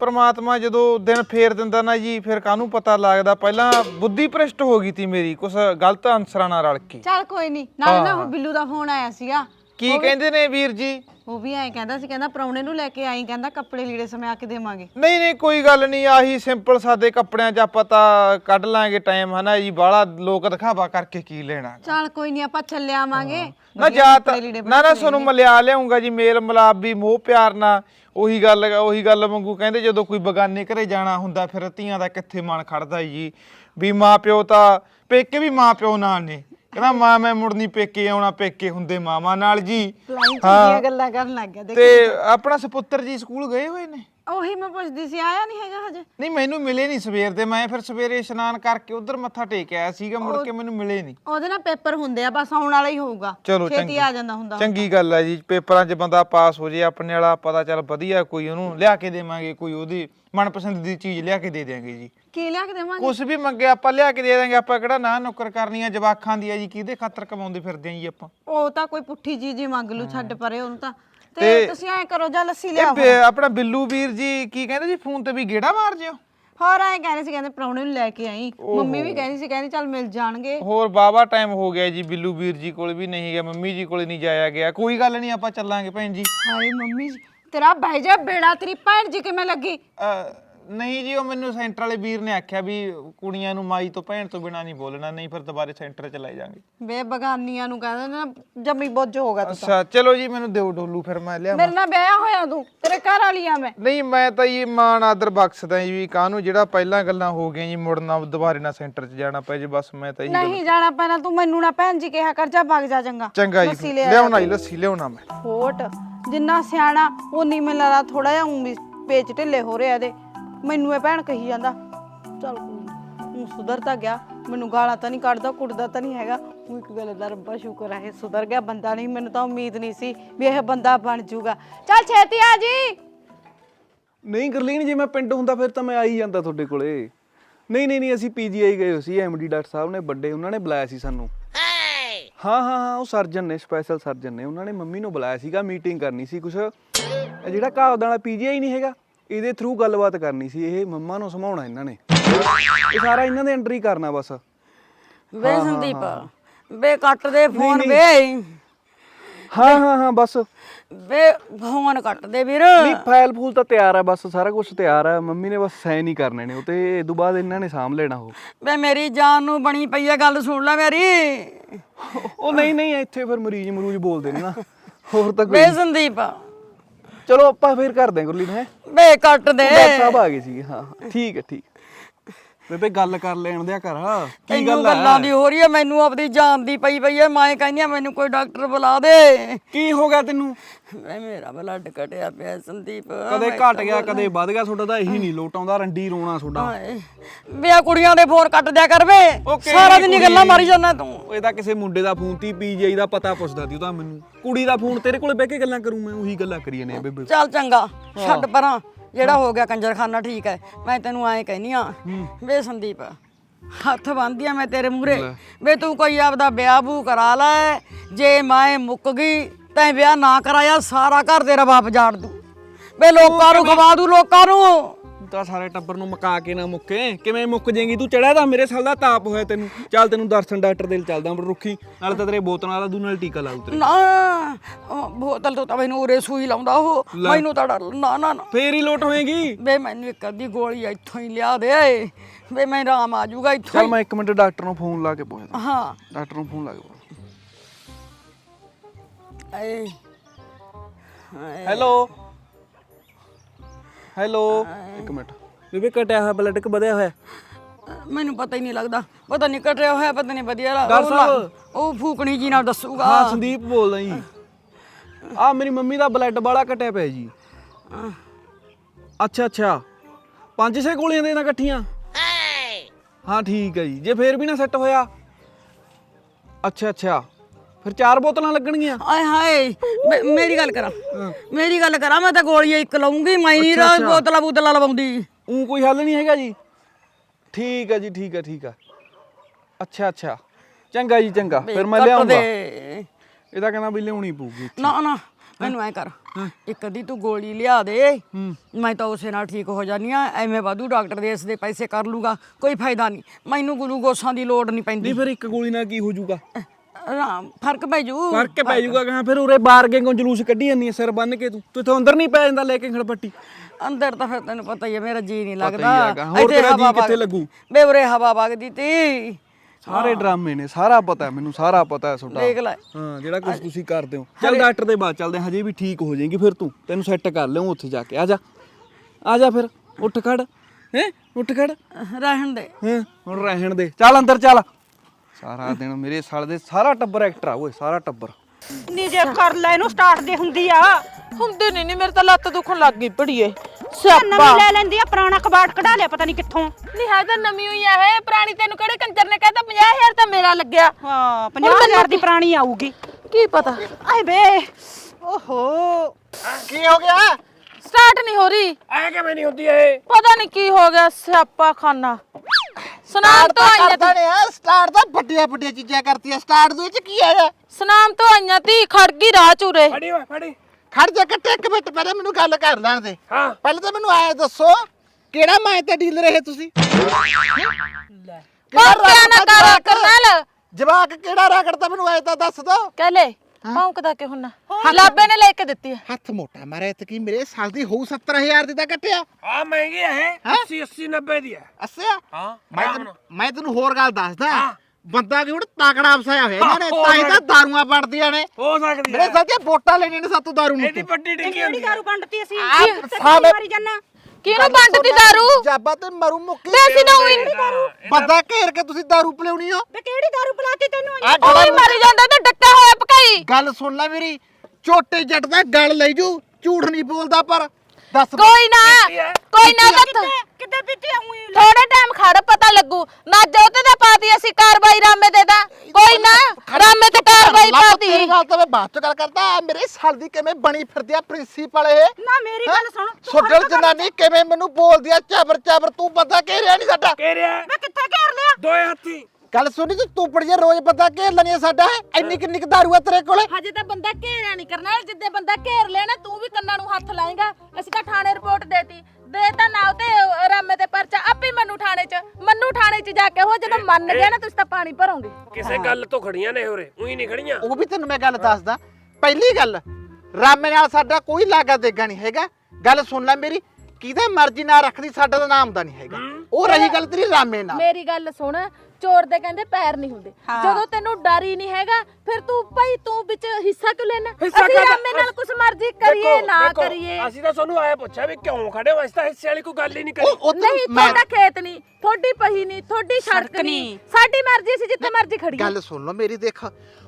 E: ਪ੍ਰਮਾਤਮਾ ਜਦੋਂ ਦਿਨ ਫੇਰ ਦਿੰਦਾ ਨਾ ਜੀ ਫਿਰ ਕਾਹਨੂੰ ਪਤਾ ਲੱਗਦਾ? ਪਹਿਲਾਂ ਬੁੱਧੀ ਭ੍ਰਿਸ਼ਟ ਹੋ ਗਈ ਤੀ ਮੇਰੀ ਕੁਛ ਗਲਤ ਅਨਸਰਾਂ ਨਾਲ ਰਲ ਕੇ।
F: ਚੱਲ ਕੋਈ ਨਹੀਂ ਨਾਲੇ ਨਾ ਉਹ ਬਿੱਲੂ ਦਾ ਫੋਨ ਆਇਆ ਸੀਗਾ।
E: ਕੀ ਕਹਿੰਦੇ ਨੇ ਵੀਰ ਜੀ?
F: ਉਹ ਵੀ ਐਂ ਕਹਿੰਦਾ ਸੀ ਕਹਿੰਦਾ ਪ੍ਰਾਹੁਣੇ ਨੂੰ ਲੈ ਕੇ ਆਈ ਕਹਿੰਦਾ ਕੱਪੜੇ ਲੀੜੇ ਸਮਿਆ ਕੇ ਦੇਵਾਂਗੇ।
E: ਨਹੀਂ ਨਹੀਂ ਕੋਈ ਗੱਲ ਨਹੀਂ ਆਹੀ ਸਿੰਪਲ ਸਾਦੇ ਕੱਪੜਿਆਂ 'ਚ ਆਪਾਂ ਤਾਂ ਕੱਢ ਲਾਂਗੇ ਟਾਈਮ ਹਨਾ ਜੀ? ਬਾਹਲਾ ਲੋਕ ਦਿਖਾਵਾ ਕਰਕੇ ਕੀ ਲੈਣਾ
F: ਚੱਲ ਕੋਈ ਨਹੀਂ ਆਪਾਂ ਚੱਲੇ ਆਵਾਂਗੇ।
E: ਨਾ ਜਾ ਤਾਂ ਨਾ ਨਾ ਤੁਹਾਨੂੰ ਮਿਲਿਆ ਲਿਆਉਂਗਾ ਜੀ ਮੇਲ ਮਲਾਪ ਵੀ ਮੋਹ ਪਿਆਰ ਨਾਲ। ਉਹੀ ਗੱਲ ਉਹੀ ਗੱਲ ਵਾਂਗੂ ਕਹਿੰਦੇ ਜਦੋਂ ਕੋਈ ਬਗਾਨੇ ਘਰੇ ਜਾਣਾ ਹੁੰਦਾ ਫਿਰ ਧੀਆਂ ਦਾ ਕਿੱਥੇ ਮਨ ਖੜਦਾ ਜੀ? ਵੀ ਮਾਂ ਪਿਓ ਤਾਂ ਪੇਕੇ ਵੀ ਮਾਂ ਪਿਓ ਨਾਲ ਨੇ। ਕਹਿੰਦਾ ਮਾਂ ਮੈਂ ਮੁੜਨੀ ਪੇਕੇ ਆਉਣਾ ਪੇਕੇ ਹੁੰਦੇ ਮਾਵਾਂ ਨਾਲ ਜੀ।
F: ਲਾਈਨ ਚੰਗੀਆਂ ਗੱਲਾਂ ਕਰਨ ਲੱਗ ਗਿਆ ਦੇਖ
E: ਤੇ ਆਪਣਾ ਸੁਪੁੱਤਰ ਜੀ ਸਕੂਲ ਗਏ ਹੋਏ ਨੇ?
F: ਉਹੀ ਮੈਂ ਪੁੱਛਦੀ ਸੀ ਆਇਆ ਨਹੀਂ ਹੈਗਾ ਹਜੇ?
E: ਨਹੀਂ ਮੈਨੂੰ ਮਿਲੇ ਨਹੀਂ ਸਵੇਰ ਦੇ ਮੈਂ ਫਿਰ ਸਵੇਰੇ ਇਸ਼ਨਾਨ ਕਰਕੇ ਉਧਰ ਮੱਥਾ ਟੇਕ ਆਇਆ ਸੀਗਾ ਮੁੜ ਕੇ ਮੈਨੂੰ ਮਿਲੇ ਨਹੀਂ
F: ਉਹਦੇ ਨਾਲ ਪੇਪਰ ਹੁੰਦੇ ਆ ਬਸ ਆਉਣ ਵਾਲਾ ਹੀ ਹੋਊਗਾ।
E: ਚਲੋ
F: ਛੇਤੀ
E: ਚੰਗੀ।
F: ਆ ਜਾਂਦਾ ਹੁੰਦਾ।
E: ਚੰਗੀ ਗੱਲ ਹੈ ਜੀ ਪੇਪਰਾਂ 'ਚ ਬੰਦਾ ਪਾਸ ਹੋ ਜੇ ਆਪਣੇ ਵਾਲਾ ਪਤਾ ਚੱਲ ਵਧੀਆ ਕੋਈ ਉਹਨੂੰ ਲਿਆ ਕੇ ਦੇਵਾਂਗੇ ਕੋਈ ਉਹਦੀ ਮਨਪਸੰਦ ਦੀ ਚੀਜ਼ ਲਿਆ ਕੇ ਦੇ ਦਿਆਂਗੇ ਜੀ।
F: ਕੀ ਲਿਆ ਕੇ ਦੇਵਾਂਗੇ?
E: ਕੁਝ ਵੀ ਮੰਗੇ ਆਪਾਂ ਲਿਆ ਕੇ ਦੇ ਦਾਂਗੇ ਆਪਾਂ ਕਿਹੜਾ ਨਾ ਨੌਕਰ ਕਰਨੀਆਂ ਜਵਾਖਾਂ ਦੀ ਆ ਜੀ ਕਿਹਦੇ ਖਾਤਰ ਕਮਾਉਂਦੇ ਫਿਰਦੇ ਆਂ ਜੀ ਆਪਾਂ?
F: ਉਹ ਤਾਂ ਕੋਈ ਪੁੱਠੀ ਚੀਜ਼ ਹੀ ਮੰਗ ਲੂ ਛੱਡ ਪਰੇ ਉਹਨੂੰ ਤਾਂ। ਤੇ
E: ਤੇ-
F: ਤੁਸੀਂ ਐ ਕਰੋ ਜਾਂ ਲੱਸੀ
E: ਇਹ
F: ਲਿਆਓ
E: ਬੇ- ਆਪਣਾ ਬਿੱਲੂ ਵੀਰ ਜੀ ਕੀ ਕਹਿੰਦੇ ਜੀ ਫੋਨ ਤੇ ਵੀ ਗੇੜਾ ਮਾਰ ਜਿਓ।
F: ਹੋਰ ਐ ਕਹਿੰਦੇ ਸੀ ਕਹਿੰਦੇ ਪ੍ਰਾਹੁਣੇ ਨੂੰ ਲੈ ਕੇ ਆਈ। ਮੰਮੀ ਵੀ ਕਹਿੰਦੀ ਸੀ ਕਹਿੰਦੀ ਚੱਲ ਮਿਲ ਜਾਣਗੇ।
E: ਹੋਰ ਬਾਵਾ ਟਾਈਮ ਹੋ ਗਿਆ ਜੀ ਬਿੱਲੂ ਵੀਰ ਜੀ ਕੋਲ ਵੀ ਨਹੀਂ ਗਿਆ ਮੰਮੀ ਜੀ ਕੋਲ ਨਹੀਂ ਜਾਇਆ ਗਿਆ। ਕੋਈ ਗੱਲ ਨਹੀਂ ਆਪਾਂ ਚੱਲਾਂਗੇ ਭੈਣ ਜੀ।
F: ਹਾਏ ਮੰਮੀ ਜੀ, ਤੇਰਾ ਭਾਈ ਜਾ ਬੇੜਾ ਤੇਰੀ ਭੈਣ ਜੀ ਕਿਵੇਂ ਲੱਗੀ?
E: ਅ, ਨਹੀਂ ਜੀ ਉਹ ਮੈਨੂੰ ਸੈਂਟਰ ਵਾਲੇ ਵੀਰ ਨੇ ਆਖਿਆ ਵੀ ਕੁੜੀਆਂ ਨੂੰ ਮਾਈ ਤੋਂ ਭੈਣ ਤੋਂ ਬਿਨਾ ਨਹੀਂ ਬੋਲਣਾ ਨਹੀਂ ਫਿਰ ਦੁਬਾਰੇ ਸੈਂਟਰ ਚ ਲੈ ਜਾਾਂਗੇ।
F: ਬੇ ਬਗਾਨੀਆਂ ਨੂੰ ਕਹਿੰਦੇ ਨਾ ਜੰਮੀ ਬੁੱਝ ਹੋਗਾ ਤੂੰ
E: ਅੱਛਾ ਚਲੋ ਜੀ ਮੈਨੂੰ ਦਿਓ ਡੋਲੂ ਫਿਰ ਮੈਂ ਲਿਆ
F: ਮੇਰੇ ਨਾਲ ਵਿਆਹ ਹੋਇਆ ਤੂੰ ਤੇਰੇ ਘਰ ਵਾਲੀ ਆ ਮੈਂ।
E: ਨਹੀਂ ਮੈਂ ਤਾਂ ਇਹ ਮਾਣ ਆਦਰ ਬਖਸ਼ਦਾ ਜੀ ਵੀ ਕਾਹਨੂੰ ਜਿਹੜਾ ਪਹਿਲਾਂ ਗੱਲਾਂ ਹੋ ਗਈਆਂ ਜੀ ਮੁੜਨਾ ਦੁਬਾਰੇ ਨਾ ਸੈਂਟਰ ਚ ਜਾਣਾ ਪਏ ਜੀ ਬਸ ਮੈਂ ਤਾਂ ਇਹ
F: ਨਹੀਂ ਜਾਣਾ ਪੈਣਾ ਤੂੰ ਮੈਨੂੰ ਨਾ ਭੈਣ ਜੀ ਕਿਹਾ ਕਰ ਜਾ ਵਗ ਜਾ ਚੰਗਾ।
E: ਚੰਗਾ ਜੀ
F: ਲਿਆ
E: ਲਿਆਉਣਾ ਜੀ ਲੱਸੀ ਲਿਆਉਣਾ ਮੈਂ।
F: ਹੋਟ ਜਿੰਨਾ ਸਿਆਣਾ ਉਨੀ ਮੈਨੂੰ ਲੱਗਦਾ ਥੋੜਾ ਜਿਹਾ ਵੀ ਪੇਚ ਢਿੱਲੇ ਹੋ ਰਿਹਾ ਇਹਦੇ। ਮੈਨੂੰ ਇਹ ਭੈਣ ਕਹੀ ਜਾਂਦਾ, ਚੱਲ ਕੋਈ ਹੂੰ ਸੁਧਰ ਤਾਂ ਗਿਆ, ਮੈਨੂੰ ਗਾਲਾਂ ਤਾਂ ਨਹੀਂ ਕੱਢਦਾ, ਕੁੱਟਦਾ ਤਾਂ ਨਹੀਂ ਹੈਗਾ। ਉਹ ਇੱਕ ਗੱਲ ਦਾ ਰੱਬਾ ਸ਼ੁਕਰ ਹੈ ਸੁਧਰ ਗਿਆ ਬੰਦਾ ਨਹੀਂ ਮੈਨੂੰ ਤਾਂ ਉਮੀਦ ਨਹੀਂ ਸੀ ਵੀ ਇਹ ਬੰਦਾ ਬਣ ਜਾਊਗਾ। ਚੱਲ ਛੇਤੀ ਆ ਜੀ।
G: ਨਹੀਂ ਗਰਲੀਨ, ਜੇ ਮੈਂ ਪਿੰਡ ਹੁੰਦਾ ਫਿਰ ਤਾਂ ਮੈਂ ਆ ਹੀ ਜਾਂਦਾ ਤੁਹਾਡੇ ਕੋਲੇ। ਨਹੀਂ ਨਹੀਂ ਨਹੀਂ, ਅਸੀਂ ਪੀਜੀਆਈ ਗਏ ਹੋ ਸੀ ਐਮਡੀ ਡਾਕਟਰ ਸਾਹਿਬ ਨੇ ਵੱਡੇ, ਉਹਨਾਂ ਨੇ ਬੁਲਾਇਆ ਸੀ ਸਾਨੂੰ। ਹਾਂ ਹਾਂ ਹਾਂ, ਉਹ ਸਰਜਨ ਨੇ, ਸਪੈਸ਼ਲ ਸਰਜਨ ਨੇ, ਉਹਨਾਂ ਨੇ ਮੰਮੀ ਨੂੰ ਬੁਲਾਇਆ ਸੀਗਾ, ਮੀਟਿੰਗ ਕਰਨੀ ਸੀ ਕੁਛ। ਇਹ ਜਿਹੜਾ ਘਾਵ ਵਾਲਾ ਪੀਜੀਆਈ ਨਹੀਂ ਹੈਗਾ। ਇਹਦੇ ਥਰੂ ਗੱਲਬਾਤ ਕਰਨੀ ਸੀ ਇਹ ਮੰਮਾ ਨੂੰ ਸਮਾਉਣਾ ਇਹਨਾਂ ਨੇ। ਇਹ ਸਾਰਾ ਇਹਨਾਂ ਦੇ ਅੰਡਰ ਹੀ ਕਰਨਾ ਬਸ।
H: ਵੇ ਸੰਦੀਪ ਵੇ ਕੱਟ ਦੇ ਫੋਨ ਵੇ।
G: ਹਾਂ ਹਾਂ ਹਾਂ ਬਸ।
H: ਵੇ ਫੋਨ ਕੱਟ ਦੇ ਵੀਰ।
G: ਨਹੀਂ ਫਾਈਲ ਫੂਲ ਤਾਂ ਤਿਆਰ ਆ ਬਸ ਸਾਰਾ ਕੁਝ ਤਿਆਰ ਆ। ਮੰਮੀ ਨੇ ਬਸ ਸਾਈਨ ਹੀ ਕਰਨੇ ਨੇ ਉਹ ਤੇ ਇਹ ਤੋਂ ਬਾਅਦ ਇਹਨਾਂ ਨੇ ਸਾਂਭ ਲੈਣਾ ਉਹ।
H: ਵੇ ਮੇਰੀ ਜਾਨ ਨੂੰ ਬਣੀ ਪਈ ਹੈ ਗੱਲ ਸੁਣ ਲੈ ਮੇਰੀ।
G: ਉਹ ਨਹੀਂ ਨਹੀਂ ਇੱਥੇ ਫਿਰ ਮਰੀਜ਼ ਮਰੂਜ ਬੋਲਦੇ ਨੇ ਨਾ। ਹੋਰ ਤਾਂ ਕੋਈ
H: ਵੇ ਸੰਦੀਪ।
G: ਚਲੋ ਆਪਾਂ ਫਿਰ ਕਰਦੇ ਹਾਂ ਗੁਰਲੀਨ ਹੈ?
H: ਵੇ ਕੱਟ ਦੇ
G: ਸਾਹਿਬ ਆ ਗਏ ਸੀਗੇ ਹਾਂ ਹਾਂ, ਠੀਕ ਹੈ ਠੀਕ। ਹੈ। ਬੇਬੇ ਗੱਲ ਕਰ ਲੈਣ ਦਿਆ ਕਰ। ਕੀ
H: ਤੈਨੂੰ
G: ਗੱਲ
H: ਗੱਲਾਂ
G: ਹੈ
H: ਦੀ ਹੋ ਰਹੀ ਹੈ ਮੈਨੂੰ ਆਪਦੀ ਜਾਨ ਦੀ ਪਈ ਪਈ ਹੈ ਮੈਂ ਕਹਿੰਦੀ ਆ ਮੈਨੂੰ ਕੋਈ ਡਾਕਟਰ ਬੁਲਾ ਦੇ।
G: ਕੀ ਹੋ ਗਿਆ ਤੈਨੂੰ?
H: ਵੇ ਮੇਰਾ ਬਲੱਡ ਘਟਿਆ ਪਿਆ ਸੰਦੀਪ।
G: ਕਦੇ
H: ਮੈਂ
G: ਘਟ
H: ਤਾਂ
G: ਗਿਆ ਕਦੇ ਵੱਧ ਗਿਆ ਤੁਹਾਡਾ ਤਾਂ ਇਹੀ ਨਹੀਂ ਲੋਟ ਆਉਂਦਾ ਰੰਡੀ ਰੋਣਾ ਤੁਹਾਡਾ।
H: ਹਾਏ ਵੇ ਆਹ ਕੁੜੀਆਂ ਦੇ ਫੋਨ ਕੱਟ ਦਿਆ ਕਰ ਵੇ।
G: ਉਹ ਕਿਹੜੀ
H: ਸਾਰਾ ਦਿਨ ਹੀ ਗੱਲਾਂ
G: ਕੁੜੀ?
H: ਮਾਰੀ ਜਾਂਦਾ ਤੂੰ।
G: ਉਹ ਇਹ ਤਾਂ ਕਿਸੇ ਮੁੰਡੇ ਦਾ ਫੋਨ ਤੀ ਪੀਜੀਆਈ ਦਾ ਪਤਾ ਪੁੱਛਦਾ ਤੀ ਉਹ ਤਾਂ ਮੈਨੂੰ। ਕੁੜੀ ਦਾ ਫੋਨ ਤੇਰੇ ਕੋਲੇ ਬਹਿ ਕੇ ਗੱਲਾਂ ਕਰੂੰ ਮੈਂ ਉਹੀ ਗੱਲਾਂ ਕਰੀ ਜਾਂਦੇ ਆ ਬੇਬੇ।
H: ਚੱਲ ਚੰਗਾ ਛੱਡ ਪਰਾਂ। ਜਿਹੜਾ ਹੋ ਗਿਆ ਕੰਜਰਖਾਨਾ ਠੀਕ ਹੈ। ਮੈਂ ਤੈਨੂੰ ਐਂ ਕਹਿਨੀ ਆ ਵੇ ਸੰਦੀਪ ਹੱਥ ਬੰਨ੍ਹਦੀ ਆ ਮੈਂ ਤੇਰੇ ਮੂਹਰੇ। ਵੇ ਤੂੰ ਕੋਈ ਆਪਦਾ ਵਿਆਹ ਬੂ ਕਰਾ ਲੈ ਜੇ ਮੈਂ ਮੁੱਕ ਗਈ ਤੈਂ ਵਿਆਹ ਨਾ ਕਰਾਇਆ ਸਾਰਾ ਘਰ ਤੇਰਾ ਬਾਪ ਜਾੜ ਦੂ। ਵੇ ਲੋਕਾਂ ਨੂੰ ਖਵਾ ਦੂ ਲੋਕਾਂ ਨੂੰ।
G: ਤੂੰ ਤਾਂ ਸਾਰੇ ਟੱਬਰ ਨੂੰ ਮਕਾ ਕੇ ਨਾ ਮੁੱਕੇ। ਕਿਵੇਂ ਮੁੱਕ ਜਾਏਗੀ? ਤੂੰ ਚੜਿਆ ਤਾਂ ਮੇਰੇ ਸਾਲ ਦਾ ਤਾਪ ਹੋਇਆ ਤੈਨੂੰ। ਚੱਲ ਤੈਨੂੰ ਦਰਸ਼ਨ ਡਾਕਟਰ ਦੇ ਚੱਲਦਾ ਪਰ ਰੁੱਖੀ ਨਾਲ ਤਾਂ ਤੇਰੇ ਬੋਤਲਾਂ ਵਾਲਾ ਦੂ ਨਾਲ ਟੀਕਾ ਲਾਉ ਤੇਰੇ।
H: ਨਾ ਉਹ ਬੋਤਲ ਤੋਂ ਤਾਂ ਮੈਨੂੰ ਉਰੇ ਸੂਈ ਲਾਉਂਦਾ ਉਹ। ਮੈਨੂੰ ਤਾਂ ਡਰ ਨਾ ਨਾ ਨਾ।
G: ਫੇਰ ਹੀ ਲੋਟ ਹੋਏਗੀ।
H: ਵੇ ਮੈਨੂੰ ਇੱਕ ਅੱਧੀ ਗੋਲੀ ਇੱਥੋਂ ਹੀ ਲਿਆ ਦੇ। ਵੇ ਮੈਂ ਆਰਾਮ ਆ ਜਾਊਗਾ ਇੱਥੋਂ
G: ਚੱਲ
H: ਹੀ।
G: ਮੈਂ ਇੱਕ ਮਿੰਟ ਡਾਕਟਰ ਨੂੰ ਫੋਨ ਲਾ ਕੇ ਪੁੱਛਦਾ।
H: ਹਾਂ।
G: ਡਾਕਟਰ ਨੂੰ ਫੋਨ ਲਾ ਕੇ ਪੁੱਛਦਾ।
H: ਏ
G: ਹੈਲੋ। ਹੈਲੋ। ਇੱਕ ਮਿੰਟ। ਬੀਬੀ ਕਟਿਆ ਹੋਇਆ ਬਲੱਡ ਕਿ ਵਧਿਆ ਹੋਇਆ?
H: ਮੈਨੂੰ ਪਤਾ ਹੀ ਨਹੀਂ ਲੱਗਦਾ। ਪਤਾ ਨਹੀਂ ਕਟਿਆ ਹੋਇਆ ਪਤਾ ਨਹੀਂ ਵਧੀਆ। ਲਾ-
G: ਡਾਕਟਰ
H: ਉਹ ਲਾ-
G: ਸਾਹਿਬ।
H: ਉਹ ਫੂਕਣੀ ਜੀ ਨਾਲ ਦੱਸੂਗਾ।
G: ਹਾਂ ਸੰਦੀਪ ਬੋਲਦਾ ਜੀ। ਆ ਮੇਰੀ ਮੰਮੀ ਦਾ ਬਲੱਡ ਬਾਲਾ ਘਟਿਆ ਪਿਆ ਜੀ। ਅੱਛਾ ਅੱਛਾ। ਪੰਜ ਛੇ ਗੋਲੀਆਂ ਦੇ ਨਾਲ ਇਕੱਠੀਆਂ? ਹਾਂ ਠੀਕ ਹੈ ਜੀ। ਜੇ ਫੇਰ ਵੀ ਨਾ ਸੈੱਟ ਹੋਇਆ? ਅੱਛਾ ਅੱਛਾ। ਫਿਰ ਚਾਰ ਬੋਤਲਾਂ ਲੱਗਣਗੀਆਂ?
H: ਆਏ ਹਾਏ ਮੇ- ਮੇਰੀ ਗੱਲ ਕਰਾਂ। ਮੇਰੀ ਗੱਲ ਕਰਾਂ ਮੈਂ ਤਾਂ ਗੋਲੀ ਇੱਕ ਲਾਉਂਗੀ ਮੈਂ ਨਹੀਂ
G: ਅੱਛਾ,
H: ਰਾ
G: ਅੱਛਾ।
H: ਬੋਤਲਾਂ ਬੋਤਲਾਂ ਲਵਾਉਂਦੀ।
G: ਉਹ ਕੋਈ ਹੱਲ ਨਹੀਂ ਹੈਗਾ ਜੀ? ਠੀਕ ਹੈ ਜੀ ਠੀਕ ਹੈ ਠੀਕ ਹੈ ਅੱਛਾ ਅੱਛਾ। ਚੰਗਾ ਜੀ ਚੰਗਾ। ਫਿਰ ਮੈਂ
H: ਕੱਟ
G: ਲਿਆਉਂਗਾ
H: ਦੇ।
G: ਇਹਦਾ ਕਹਿੰਦਾ ਵੀ ਲਿਆਉਣੀ ਪਊਗੀ।
H: ਨਾ ਨਾ ਮੈਨੂੰ ਐ ਕਰ। ਇੱਕ ਅੱਧੀ ਤੂੰ ਗੋਲੀ ਲਿਆ ਦੇ। ਮੈਂ ਤਾਂ ਉਸੇ ਨਾਲ ਠੀਕ ਹੋ ਜਾਨੀ ਆ। ਐਵੇਂ ਵਾਧੂ ਡਾਕਟਰ ਦੇ ਇਸ ਦੇ ਪੈਸੇ ਕਰ ਲੂਗਾ। ਕੋਈ ਫਾਇਦਾ ਨਹੀਂ। ਮੈਨੂੰ ਗਲੂਕੋਸਾਂ ਦੀ ਲੋੜ ਨਹੀਂ ਪੈਂਦੀ।
G: ਨਹੀਂ ਫਿਰ ਇੱਕ ਗੋਲੀ ਨਾਲ ਕੀ ਹੋ ਜਾਊਗਾ?
H: ਆਰਾਮ ਫ਼ਰਕ ਪੈ ਜੂ।
G: ਫ਼ਰਕ ਪੈ ਜਾਊਗਾ ਕਹਾਂ ਫਿਰ ਉਰੇ ਬਾਹਰ ਕੇ ਕੋ ਜਲੂਸ ਕੱਢੀ ਜਾਂਦੀ ਹੈ ਸਿਰ ਬੰਨ ਕੇ ਤੂੰ। ਤੂੰ ਇੱਥੋਂ ਅੰਦਰ ਨਹੀਂ ਪੈ ਜਾਂਦਾ ਲੈ ਕੇ ਖੜਪੱਟੀ?
H: ਅੰਦਰ ਤਾਂ ਫਿਰ ਤੈਨੂੰ ਪਤਾ ਹੀ ਹੈ ਮੇਰਾ ਜੀ ਨਹੀਂ
G: ਹੀ
H: ਲੱਗਦਾ।
G: ਹੈਗਾ। ਹੋਰ ਤੇਰਾ ਜੀਅ ਕਿੱਥੇ
H: ਵਗ-
G: ਲੱਗੂ?
H: ਬੇ ਉਰੇ ਹਵਾ ਵਗਦੀ ਤੀ।
G: ਸਾਰੇ ਡਰਾਮੇ ਨੇ ਸਾਰਾ ਪਤਾ ਹੈ ਮੈਨੂੰ ਸਾਰਾ ਪਤਾ ਹੈ ਤੁਹਾਡਾ।
H: ਦੇਖ ਲੈ।
G: ਹਾਂ ਜਿਹੜਾ ਕੁਝ ਤੁਸੀਂ ਕਰਦੇ ਹੋ। ਚੱਲ ਡਾਕਟਰ ਦੇ ਬਾਅਦ ਚੱਲਦੇ ਹਾਂ, ਹਜੇ ਵੀ ਠੀਕ ਹੋ ਜਾਏਗੀ ਫਿਰ ਤੂੰ। ਤੈਨੂੰ ਸੈੱਟ ਕਰ ਲਿਆਉਂ ਉੱਥੇ ਜਾ ਕੇ। ਆ ਜਾ। ਆ ਜਾ ਫਿਰ ਉੱਠ ਖੜ। ਹੈ? ਉੱਠ ਖੜ।
H: ਰਹਿਣ ਦੇ।
G: ਹਾਂ? ਹੁਣ ਰਹਿਣ ਦੇ। ਚੱਲ ਅੰਦਰ ਚੱਲ। ਸਾਰਾ ਦਿਨ ਮੇਰੇ ਸਾਲ ਦੇ ਸਾਰਾ ਟੱਬਰ ਐਕਟਰ ਆ ਓਏ ਸਾਰਾ ਟੱਬਰ।
A: ਨੀ ਜੇ ਕਰ ਲੈ ਇਹਨੂੰ ਸਟਾਰਟ ਦੇ ਹੁੰਦੀ ਆ।
I: ਹੁੰਦੇ ਨਹੀਂ ਨਹੀਂ ਮੇਰੇ ਤਾਂ ਲੱਤ ਦੁਖਣ ਲੱਗ ਗਈ ਪੜੀਏ
A: ਨਵੀਂ ਲੈ ਲੈਂਦੀ ਆ ਪੁਰਾਣਾ ਕਬਾੜ ਕਢਾ ਲਿਆ ਪਤਾ ਨਹੀਂ ਕਿੱਥੋਂ।
I: ਨਹੀਂ ਹੈ ਤਾਂ ਨਵੀਂ ਹੋਈ ਆ ਹੈ ਪੁਰਾਣੀ ਤੈਨੂੰ ਕਿਹੜੇ ਕੰਜਰ ਨੇ ਕਹਿਤਾ 50000 ਤਾਂ ਮੇਰਾ ਲੱਗਿਆ।
A: ਹਾਂ 50000 ਦੀ ਪੁਰਾਣੀ ਆਊਗੀ।
I: ਕੀ ਪਤਾ?
A: ਆਏ ਬੇ ਓਹੋ।
C: ਕੀ ਹੋ ਗਿਆ?
I: ਸਟਾਰਟ ਨਹੀਂ ਹੋ ਰਹੀ।
D: ਐ ਕਿਵੇਂ ਨਹੀਂ ਹੁੰਦੀ ਇਹ?
I: ਪਤਾ ਨਹੀਂ ਕੀ ਹੋ ਗਿਆ ਸਿਆਪਾ ਖਾਨਾ ਸੁਨਾਮ ਤੋਂ ਆਈਆਂ
C: ਆ ਸਟਾਰਟ ਤਾਂ ਵੱਡੀਆਂ ਵੱਡੀਆਂ ਚੀਜ਼ਾਂ ਕਰਤੀਆਂ ਸਟਾਰਟ ਦੇ ਵਿੱਚ ਕੀ ਹੈਗਾ?
I: ਸੁਨਾਮ ਤੋਂ ਆਈਆਂ ਤੀ ਖੜ ਗਈ ਰਾਹ ਚੂਰੇ।
D: ਫੜੀ ਓਏ ਫੜੀ।
C: ਖੜ ਜਾ ਕੱਟੇ ਇੱਕ ਮਿੰਟ ਪਹਿਲਾਂ ਮੈਨੂੰ ਗੱਲ ਕਰ ਲੈਣ ਦੇ।
D: ਹਾਂ।
C: ਪਹਿਲਾਂ ਤਾਂ ਮੈਨੂੰ ਆਏ ਦੱਸੋ ਕਿਹੜਾ ਮੈਂ ਤੇ ਡੀਲਰ ਇਹ ਤੁਸੀਂ?
I: ਪੱਕਿਆ ਨਾ ਕਰ ਕਰਨਲ।
C: ਜਵਾਕ ਕਿਹੜਾ ਰਗੜਦਾ ਮੈਨੂੰ ਆਏ ਤਾਂ ਦੱਸ ਦੋ।
I: ਕਹਿ ਲੈ। ਭੌਂਕਦਾ ਕਿ ਹੁੰਨਾ? ਲਾਬੇ ਨੇ ਲੈ ਕੇ ਦਿੱਤੀ ਹੈ
C: ਹੱਥ ਮੋਟਾ ਮਾਰਿਆ ਤੇ ਕੀ ਮੇਰੇ ਸਾਲ ਦੀ ਹੋਊ 70000 ਦੀ ਤਾਂ ਕੱਟਿਆ।
D: ਆ ਮਹਿੰਗੀ ਹੈ? 80 80 90 ਦੀ ਹੈ
C: ਅੱਛਾ?
D: ਹਾਂ
C: ਮੈਂ ਤੈਨੂੰ ਮੈਂ ਤੈਨੂੰ ਹੋਰ ਗੱਲ ਦੱਸਦਾ। ਬੰਦਾ ਹੁਣ ਤਾਕੜਾ ਵਸਾਇਆ ਹੋਇਆ ਇਹਨਾਂ ਨੇ ਤਾਂ ਹੀ ਤਾਂ ਦਾਰੂਆਂ ਵੜਦੀਆਂ ਨੇ।
D: ਹੋ ਸਕਦੀ
C: ਮੇਰੇ
D: ਹੈ
C: ਸਾਥੇ ਵੋਟਾਂ ਲੈਣੀਆਂ ਨੇ ਸਾਤੋਂ ਦਾਰੂ ਨੂੰ
D: ਇਹਦੀ ਵੱਡੀ ਡਿੱਗੀ ਹੁੰਦੀ ਹੈ
A: ਦਾਰੂ ਵੰਡਤੀ ਅਸੀਂ।
C: ਸਾਹਮਣੇ-
A: ਮਾਰੀ ਜਾਨਾ?
I: ਕਿਹਨੂੰ ਵੰਡਤੀ ਦਾਰੂ?
C: ਜਾਬਾ ਤੇ ਮਰੂ ਮੁੱਕੀ
I: ਤੇ ਅਸੀਂ ਤਾਂ ਉਹੀ
C: ਬੰਦਾ ਘੇਰ ਕੇ ਤੁਸੀਂ ਦਾਰੂ ਪਿਲਾਉਣੀ ਹੋ
A: ਤੇ ਕਿਹੜੀ ਦਾਰੂ ਪਲਾਤੀ ਤੈਨੂੰ
C: ਆ
I: ਉਹੀ ਮਰੀ ਜਾਂਦਾ ਤੇ ਡੱਕਾ ਹੋਇਆ ਪਕਾਈ
C: ਗੱਲ ਸੁਣ ਲੈ ਮੇਰੀ। ਝੋਟੇ ਜੱਟ ਦਾ ਗੱਲ ਲੈ ਜੂ। ਝੂਠ ਨਹੀਂ ਬੋਲਦਾ ਪਰ ਦੱਸ
I: ਕੋਈ ਨਾ ਕੋਈ ਨਾ ਤਾਂ
A: ਕਿੱਦਾਂ ਪੀਤੀ ਆਉਂਗੀ
I: ਥੋੜਾ ਟਾਈਮ ਖੜ ਪਤਾ ਲੱਗੂ। ਨਾ ਜੋਤੇ ਦਾ ਪਾਤੀ ਅਸੀਂ ਕਾਰਵਾਈ ਰਾਮੇ ਦੇ ਦਾ। ਕੋਈ ਨਾ ਰਾਮੇ ਤੇ ਕਾਰਵਾਈ
C: ਲੱਭ
I: ਪਾਤੀ
C: ਤੇਰੀ ਗੱਲ ਤਾਂ ਮੈਂ ਬਾਅਦ ਚ ਗੱਲ ਕਰਦਾ। ਆਹ ਮੇਰੇ ਸਾਲ ਦੀ ਕਿਵੇਂ ਬਣੀ ਫਿਰਦੀ ਆ ਪ੍ਰਿੰਸੀਪਲ ਇਹ?
A: ਨਾ ਮੇਰੀ ਗੱਲ ਸੁਣ ਤੂੰ
C: ਜਨਾਨੀ ਕਿਵੇਂ ਮੈਨੂੰ ਬੋਲਦੀ ਆ ਚਾਬਰ ਚਾਬਰ ਤੂੰ ਬੰਦਾ ਘੇਰਿਆ ਨਹੀਂ ਸਾਡਾ।
D: ਕਹਿ ਰਿਹਾ
A: ਮੈਂ ਕਿੱਥੇ ਘੇਰ ਲਿਆ?
D: ਦੋਏ ਹੱਥੀ।
C: ਗੱਲ ਸੁਣੀ ਤੂੰ ਤੂੰ ਜੇ ਰੋਜ਼ ਬੰਦਾ ਘੇਰ ਲੈਣੀ ਆ ਸਾਡਾ ਇੰਨੀ ਕਿੰਨੀ ਕੁ ਦਾਰੂ ਆ ਤੇਰੇ ਕੋਲੇ?
I: ਹਜੇ ਤਾਂ ਬੰਦਾ ਘੇਰਿਆ ਨਹੀਂ ਕਰਨਾ ਜਿੱਦੇ ਬੰਦਾ ਘੇਰ ਲਿਆ ਨਾ ਤੂੰ ਵੀ ਕੰਨਾਂ ਨੂੰ ਹੱਥ ਲਾਏਗਾ। ਅਸੀਂ ਤਾਂ ਥਾਣੇ ਰਿਪੋਰਟ ਦੇਤੀ। ਦੇ ਤਾਂ ਨਾ ਤੇ ਰਾਮੇ ਤੇ ਪਰਚਾ ਆਪੇ ਮੰਨੂ ਥਾਣੇ 'ਚ। ਮੰਨੂ ਥਾਣੇ 'ਚ ਜਾ ਕੇ ਉਹ ਜਦੋਂ ਮੰਨ ਗਿਆ ਨਾ ਤੁਸੀਂ ਤਾਂ ਪਾਣੀ ਭਰੋਗੇ।
D: ਕਿਸੇ ਗੱਲ ਤੋਂ ਖੜੀਆਂ ਨੇ ਹੋਰੇ ਉਹੀ ਨਹੀਂ ਖੜੀਆਂ।
C: ਉਹ ਵੀ ਤੈਨੂੰ ਮੈਂ ਗੱਲ ਦੱਸਦਾ। ਪਹਿਲੀ ਗੱਲ ਰਾਮੇ ਨਾਲ ਸਾਡਾ ਕੋਈ ਲਾਗਾ ਦੇਗਾ ਨਹੀਂ ਹੈਗਾ। ਗੱਲ ਸੁਣ ਲੈ ਮੇਰੀ ਕਿਹਦੇ ਮਰਜ਼ੀ ਨਾਲ ਰੱਖਦੀ ਸਾਡਾ ਤਾਂ ਨਾਮ ਦਾ ਨਹੀਂ ਹੈਗਾ। ਉਹ ਰਹੀ ਗੱਲ ਤੇਰੀ ਰਾਮੇ ਨਾਲ।
I: ਮੇਰੀ ਗੱਲ ਸੁਣ ਚੋਰ ਦੇ ਕਹਿੰਦੇ ਪੈਰ ਨਹੀਂ ਹੁੰਦੇ। ਜਦੋਂ ਤੈਨੂੰ ਡਰ ਹੀ ਨਹੀਂ ਹੈਗਾ ਫਿਰ ਤੂੰ ਭਾਈ ਤੂੰ ਵਿੱਚ ਹਿੱਸਾ ਕਿਉਂ ਲੈਣਾ?
D: ਹਿੱਸਾ
I: ਅਸੀਂ
D: ਕਾਹਦਾ?
I: ਰਾਮੇ ਨਾਲ ਕੁਝ ਮਰਜ਼ੀ ਕਰੀਏ
D: ਦੇਖੋ,
I: ਨਾ
D: ਦੇਖੋ,
I: ਕਰੀਏ।
D: ਅਸੀਂ ਤਾਂ ਤੁਹਾਨੂੰ ਆਇਆ ਪੁੱਛਿਆ ਵੀ ਕਿਉਂ ਖੜੇ ਹੋ? ਅਸੀਂ ਤਾਂ ਹਿੱਸੇ ਵਾਲੀ ਕੋਈ ਗੱਲ ਹੀ ਨਹੀਂ ਕਰੀ।
C: ਉਹ
I: ਨਹੀਂ ਤੁਹਾਡਾ ਖੇਤ ਨਹੀਂ ਤੁਹਾਡੀ ਪਹੀ ਨਹੀਂ ਤੁਹਾਡੀ ਸੜਕ ਨਹੀਂ। ਸਾਡੀ ਮਰਜ਼ੀ ਸੀ ਜਿੱਥੇ ਮਰਜ਼ੀ ਖੜੀਏ।
C: ਗੱਲ ਸੁਣ ਲਓ ਮੇਰੀ ਦੇਖ।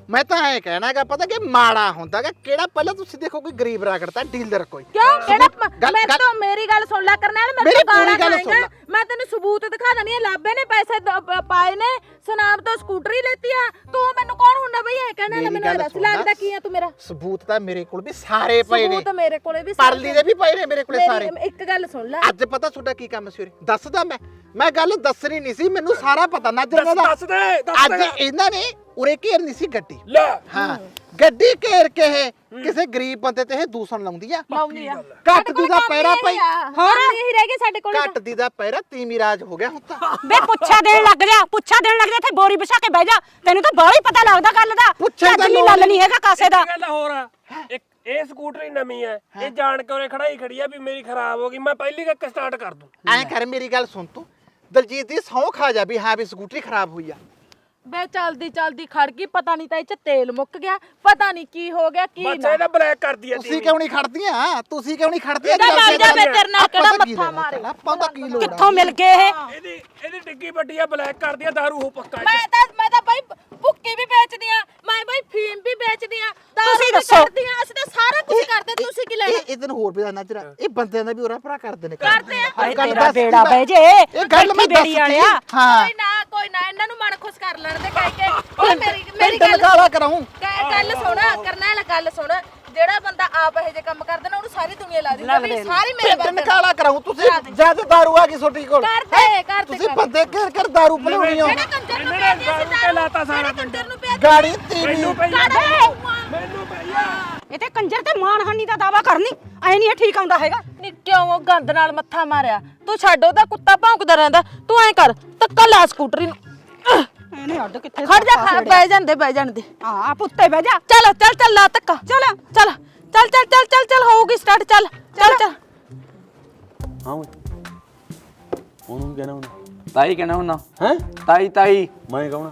C: ਮੈਂ ਤਾਂ ਐ ਕਹਿਣਾਗਾ ਪਤਾ ਕਿ ਮਾੜਾ ਹੁੰਦਾਗਾ ਕਿਹੜਾ ਪਹਿਲਾਂ ਤੁਸੀਂ ਦੇਖੋ ਕੋਈ ਗਰੀਬ ਰਾਗੜਤਾ ਡੀਲਰ ਕੋਈ।
I: ਕਿਉਂ? ਕਿਹੜਾ
C: ਗੱਲ- ਗੱਲ-
I: ਤੋਂ ਮੇਰੀ ਗੱਲ ਸੁਣ ਲੈ ਕਰਨੈਲ ਮੇਰੇ
C: ਮੇਰੀ
I: ਤੋਂ ਗਾਲਾਂ
C: ਪੂਰੀ ਗੱਲ ਸੁਣ
I: ਖਾਏਂਗਾ।
C: ਲੈ।
I: ਮੈਂ ਤੈਨੂੰ ਸਬੂਤ ਦਿਖਾ ਦਣੀ ਹੈ ਲਾਬੇ ਨੇ ਪੈਸੇ ਦ- ਪ- ਪਾਏ ਨੇ ਸੁਨਾਮ ਤੋਂ ਸਕੂਟਰੀ ਲੈਤੀ ਆ। ਤੂੰ ਮੈਨੂੰ ਕੌਣ ਹੁੰਦਾ ਬਈ? ਇਹ ਕਹਿਣਾ
C: ਮੇਰੀ
I: ਮੈਨੂੰ
C: ਗੱਲ
I: ਦੱਸ
C: ਸੁਣ ਲੈ।
I: ਲੱਗਦਾ ਕੀ ਆ ਤੂੰ ਮੇਰਾ?
C: ਸਬੂਤ ਤਾਂ ਮੇਰੇ ਕੋਲ ਵੀ ਸਾਰੇ ਪਏ ਨੇ।
I: ਸਬੂਤ ਮੇਰੇ ਕੋਲੇ ਵੀ
C: ਪਰਲੀ ਦੇ ਵੀ ਪਏ ਨੇ ਮੇਰੇ ਕੋਲੇ
I: ਮੇਰੀ-
C: ਸਾਰੇ।
I: ਇੱਕ ਗੱਲ ਸੁਣ ਲੈ।
C: ਅੱਜ ਪਤਾ ਤੁਹਾਡਾ ਕੀ ਕੰਮ ਸੀ ਉਰੇ? ਦੱਸਦਾ ਮੈਂ। ਮੈਂ ਗੱਲ ਦੱਸਣੀ ਨਹੀਂ ਸੀ ਮੈਨੂੰ ਸਾਰਾ ਪਤਾ ਨਾ
D: ਦੱਸ ਦੱਸ ਦੇ ਦੱਸ
C: ਅੱਜ
D: ਦੇ
C: ਇਹਨਾਂ ਨੇ ਉਰੇ ਘੇਰਨੀ ਸੀ ਗੱਡੀ।
D: ਲੈ।
C: ਹਾਂ ਗੱਡੀ ਘੇਰ ਕੇ ਇਹ ਕਿਸੇ ਗਰੀਬ ਬੰਦੇ ਤੇ ਇਹ ਦੂਸਣ ਲਾਉਂਦੀ ਆ।
I: ਲਾਉਣੀ ਆ।
C: ਘੱਟ ਦੀ ਦਾ ਪੈਰਾ ਪਈ।
I: ਹੋਰ? ਇਹੀ ਰਹਿ ਗਏ ਸਾਡੇ ਕੋਲ
C: ਘੱਟ ਦੀ ਦਾ ਪੈਰਾ ਤੀਮੀ ਰਾਜ ਹੋ ਗਿਆ ਹੁਣ ਤਾਂ।
J: ਬੇ ਪੁੱਛਾ ਦੇਣ ਲੱਗ ਜਾ ਪੁੱਛਾ ਦੇਣ ਲੱਗ ਜਾ ਇੱਥੇ ਬੋਰੀ ਵਿਛਾ ਕੇ ਬਹਿ ਜਾ। ਤੈਨੂੰ ਤਾਂ ਬਾਹਲਾ ਹੀ ਪਤਾ ਲੱਗਦਾ ਗੱਲ ਦਾ।
C: ਪੁੱਛਣ ਦਾ
J: ਲੱਲ ਨਹੀਂ। ਹੈਗਾ ਕਾਸੇ ਦਾ।
D: ਗੱਲ ਹੋਰ ਆ। ਇੱਕ ਇਹ ਸਕੂਟਰੀ ਨਵੀਂ ਐ ਇਹ ਜਾਣ ਕੇ ਉਰੇ ਖੜਾਈ ਖੜੀ ਆ ਵੀ ਮੇਰੀ ਖਰਾਬ ਹੋ ਗਈ ਮੈਂ ਪਹਿਲੀ ਕਿੱਕ ਸਟਾਰਟ ਕਰ ਦੂੰ।
C: ਐਂ ਕਰ ਮੇਰੀ ਗੱਲ ਸੁਣ ਤੂੰ। ਦਲਜੀਤ ਦੀ ਸਹੁੰ ਖਾ ਜਾ ਵੀ ਹਾਂ ਵੀ ਸਕੂਟਰੀ ਖਰਾਬ ਹੋਈ ਆ।
I: ਬੇ ਚਲਦੀ ਚਲਦੀ ਖੜ ਗਈ ਪਤਾ ਨਹੀਂ ਤਾਂ ਇਹ ਚ ਤੇਲ ਮੁੱਕ ਗਿਆ ਪਤਾ ਨਹੀਂ ਕੀ ਹੋ ਗਿਆ ਕੀ
D: ਬੱਚਾ
I: ਨਾ।
D: ਇਹਦਾ ਬਲੈਕ ਕਰਦੀ ਐ
C: ਤੁਸੀਂ ਕਿਉਂ ਨਹੀਂ ਖੜਦੀਆਂ? ਤੁਸੀਂ ਕਿਉਂ ਨਹੀਂ ਖੜਦੀਆਂ?
I: ਇਹਦਾ
C: ਚੱਲ
I: ਮਰ ਜਾ
C: ਚੱਲ।
I: ਬੇ ਤੇਰੇ ਨਾਲ
C: ਆਪਾਂ
I: ਕਿਹੜਾ
C: ਤਾਂ ਕੀ
I: ਮੱਥਾ ਮਾਰੇ।
C: ਚੱਲ, ਆਪਾਂ ਤਾਂ ਕੀ ਲੋੜ ਆ?
J: ਕਿੱਥੋਂ ਮਿਲ ਗਏ ਇਹ?
D: ਇਹਦੀ ਇਹਦੀ ਡਿੱਗੀ ਵੱਡੀ ਆ ਬਲੈਕ ਕਰਦੀ ਆ ਦਾਰੂ ਹੋ ਪੱਕਾ
I: ਮੈਂ ਤਾਂ ਮੈਂ ਤਾਂ ਬਾਈ ਭੁੱਕੀ ਵੀ ਵੇਚਦੀ ਆ ਮੈਂ ਬਾਈ ਫੀਮ ਵੀ ਵੇਚਦੀ ਆ
J: ਤੁਸੀਂ ਦੱਸੋ।
I: ਕਰਦੀ ਆ ਅਸੀਂ ਤਾਂ ਸਾਰਾ ਕੁਝ ਕਰਦੇ ਤੁਸੀਂ ਕੀ ਲੈਣਾ?
C: ਇਹ ਇਹਦਨ ਹੋਰ ਵੀ ਦਾ ਨਜ਼ਰ ਆ। ਇਹ ਬੰਦਿਆਂ ਦਾ ਵੀ ਉਰਾ ਭਰਾ ਕਰਦੇ ਨੇ
I: ਕਰਦੇ ਆ।
J: ਤੇਰਾ ਬੇੜਾ ਬਹਿ ਜੇ।
C: ਇਹ ਗੱਲ ਮੈਂ
J: ਵਾਲਿਆ।
C: ਹਾਂ।
I: ਕੋਈ ਨਾ ਇਹਨਾਂ ਨੂੰ ਮਨ ਖੁਸ਼ ਕਰ ਲੈਣ ਦੇ ਕਹਿ ਕੇ ਓਏ ਮੇਰੀ ਮੇਰੀ ਗੱਲ
C: ਲਗਾਲਾ ਕਰਾਉਂ
I: ਕਹਿ- ਗੱਲ ਸੁਣ ਕਰਨਾ ਵਾਲਾ ਗੱਲ ਸੁਣ ਜਿਹੜਾ ਬੰਦਾ ਆਪ ਇਹ ਜੇ ਕੰਮ ਕਰਦਾ ਨਾ ਉਹਨੂੰ ਸਾਰੀ ਦੁਨੀਆ ਲਾ ਦਿੰਦੀ ਵੀ ਸਾਰੀ ਮੇਰੇ
C: ਪਿੰਡ
I: ਬੰਦੇ
C: ਨਿਕਾਲਾ ਕਰਾਉਂ ਤੁਸੀਂ ਜਦ ਦਾਰੂ ਆ ਗਈ ਛੋਟੀ ਕੋਲ
I: ਕਰਦੇ ਕਰਦੇ
C: ਤੁਸੀਂ ਬੰਦੇ ਘੇਰ ਘੇਰ ਦਾਰੂ ਬਣਾਉਣੀ ਹੋ
I: ਜਿਹੜਾ ਕੰਜਰ ਨੂੰ
D: ਇਹਨੇ
I: ਭੇਜਿਆ ਸੀ
D: ਦਾਰੂ ਤੇ ਲਾਤਾ ਸਾਰਾ ਪਿੰਡ।
I: ਕੰਜਰ ਨੂੰ ਭੇਜ
C: ਗਾੜੀ ਤੀਵੀਂ
D: ਮੈਨੂੰ ਪਈ ਆ
I: ਕਾੜਾ
D: ਮੈਨੂੰ ਪਈ ਆ
J: ਇਹ ਤੇ ਕੰਜਰ ਤੇ ਮਾਨਹਾਨੀ ਦਾ ਦਾਵਾ ਕਰਨੀ ਐ ਨਹੀਂ ਇਹ ਠੀਕ ਆਉਂਦਾ ਹੈਗਾ।
I: ਨੀ ਕਿਉਂ ਉਹ ਗੰਦ ਨਾਲ ਮੱਥਾ ਮਾਰਿਆ? ਤੂੰ ਛੱਡ ਉਹਦਾ ਕੁੱਤਾ ਭੌਂਕਦਾ ਰਹਿੰਦਾ। ਤੂੰ ਐਂ ਕਰ ਧੱਕਾ ਲਾ ਸਕੂਟਰੀ ਨੂੰ।
J: ਇਹਨੇ ਅੱਡ ਕਿੱਥੇ
I: ਖੜ ਜਾ ਖੜ ਬਹਿ ਜਾਂਦੇ ਬਹਿ ਜਾਂਦੇ।
J: ਹਾਂ ਪੁੱਤੇ ਬਹਿ ਜਾ।
I: ਚੱਲ ਚੱਲ ਚੱਲ ਲਾ ਧੱਕਾ। ਚੱਲ। ਚੱਲ ਚੱਲ ਚੱਲ ਚੱਲ ਚੱਲ ਚੱਲ ਹੋਊਗੀ ਸਟਾਰਟ ਚੱਲ ਚੱਲ ਚੱਲ।
B: ਹਾਂ ਓਏ। ਉਹਨੂੰ ਕਹਿਣਾ ਹੁਣ।
K: ਤਾਈ ਕਹਿਣਾ ਹੁੰਨਾ
B: ਹੈ?
K: ਤਾਈ ਤਾਈ।
B: ਮੈਂ ਕਹਣਾ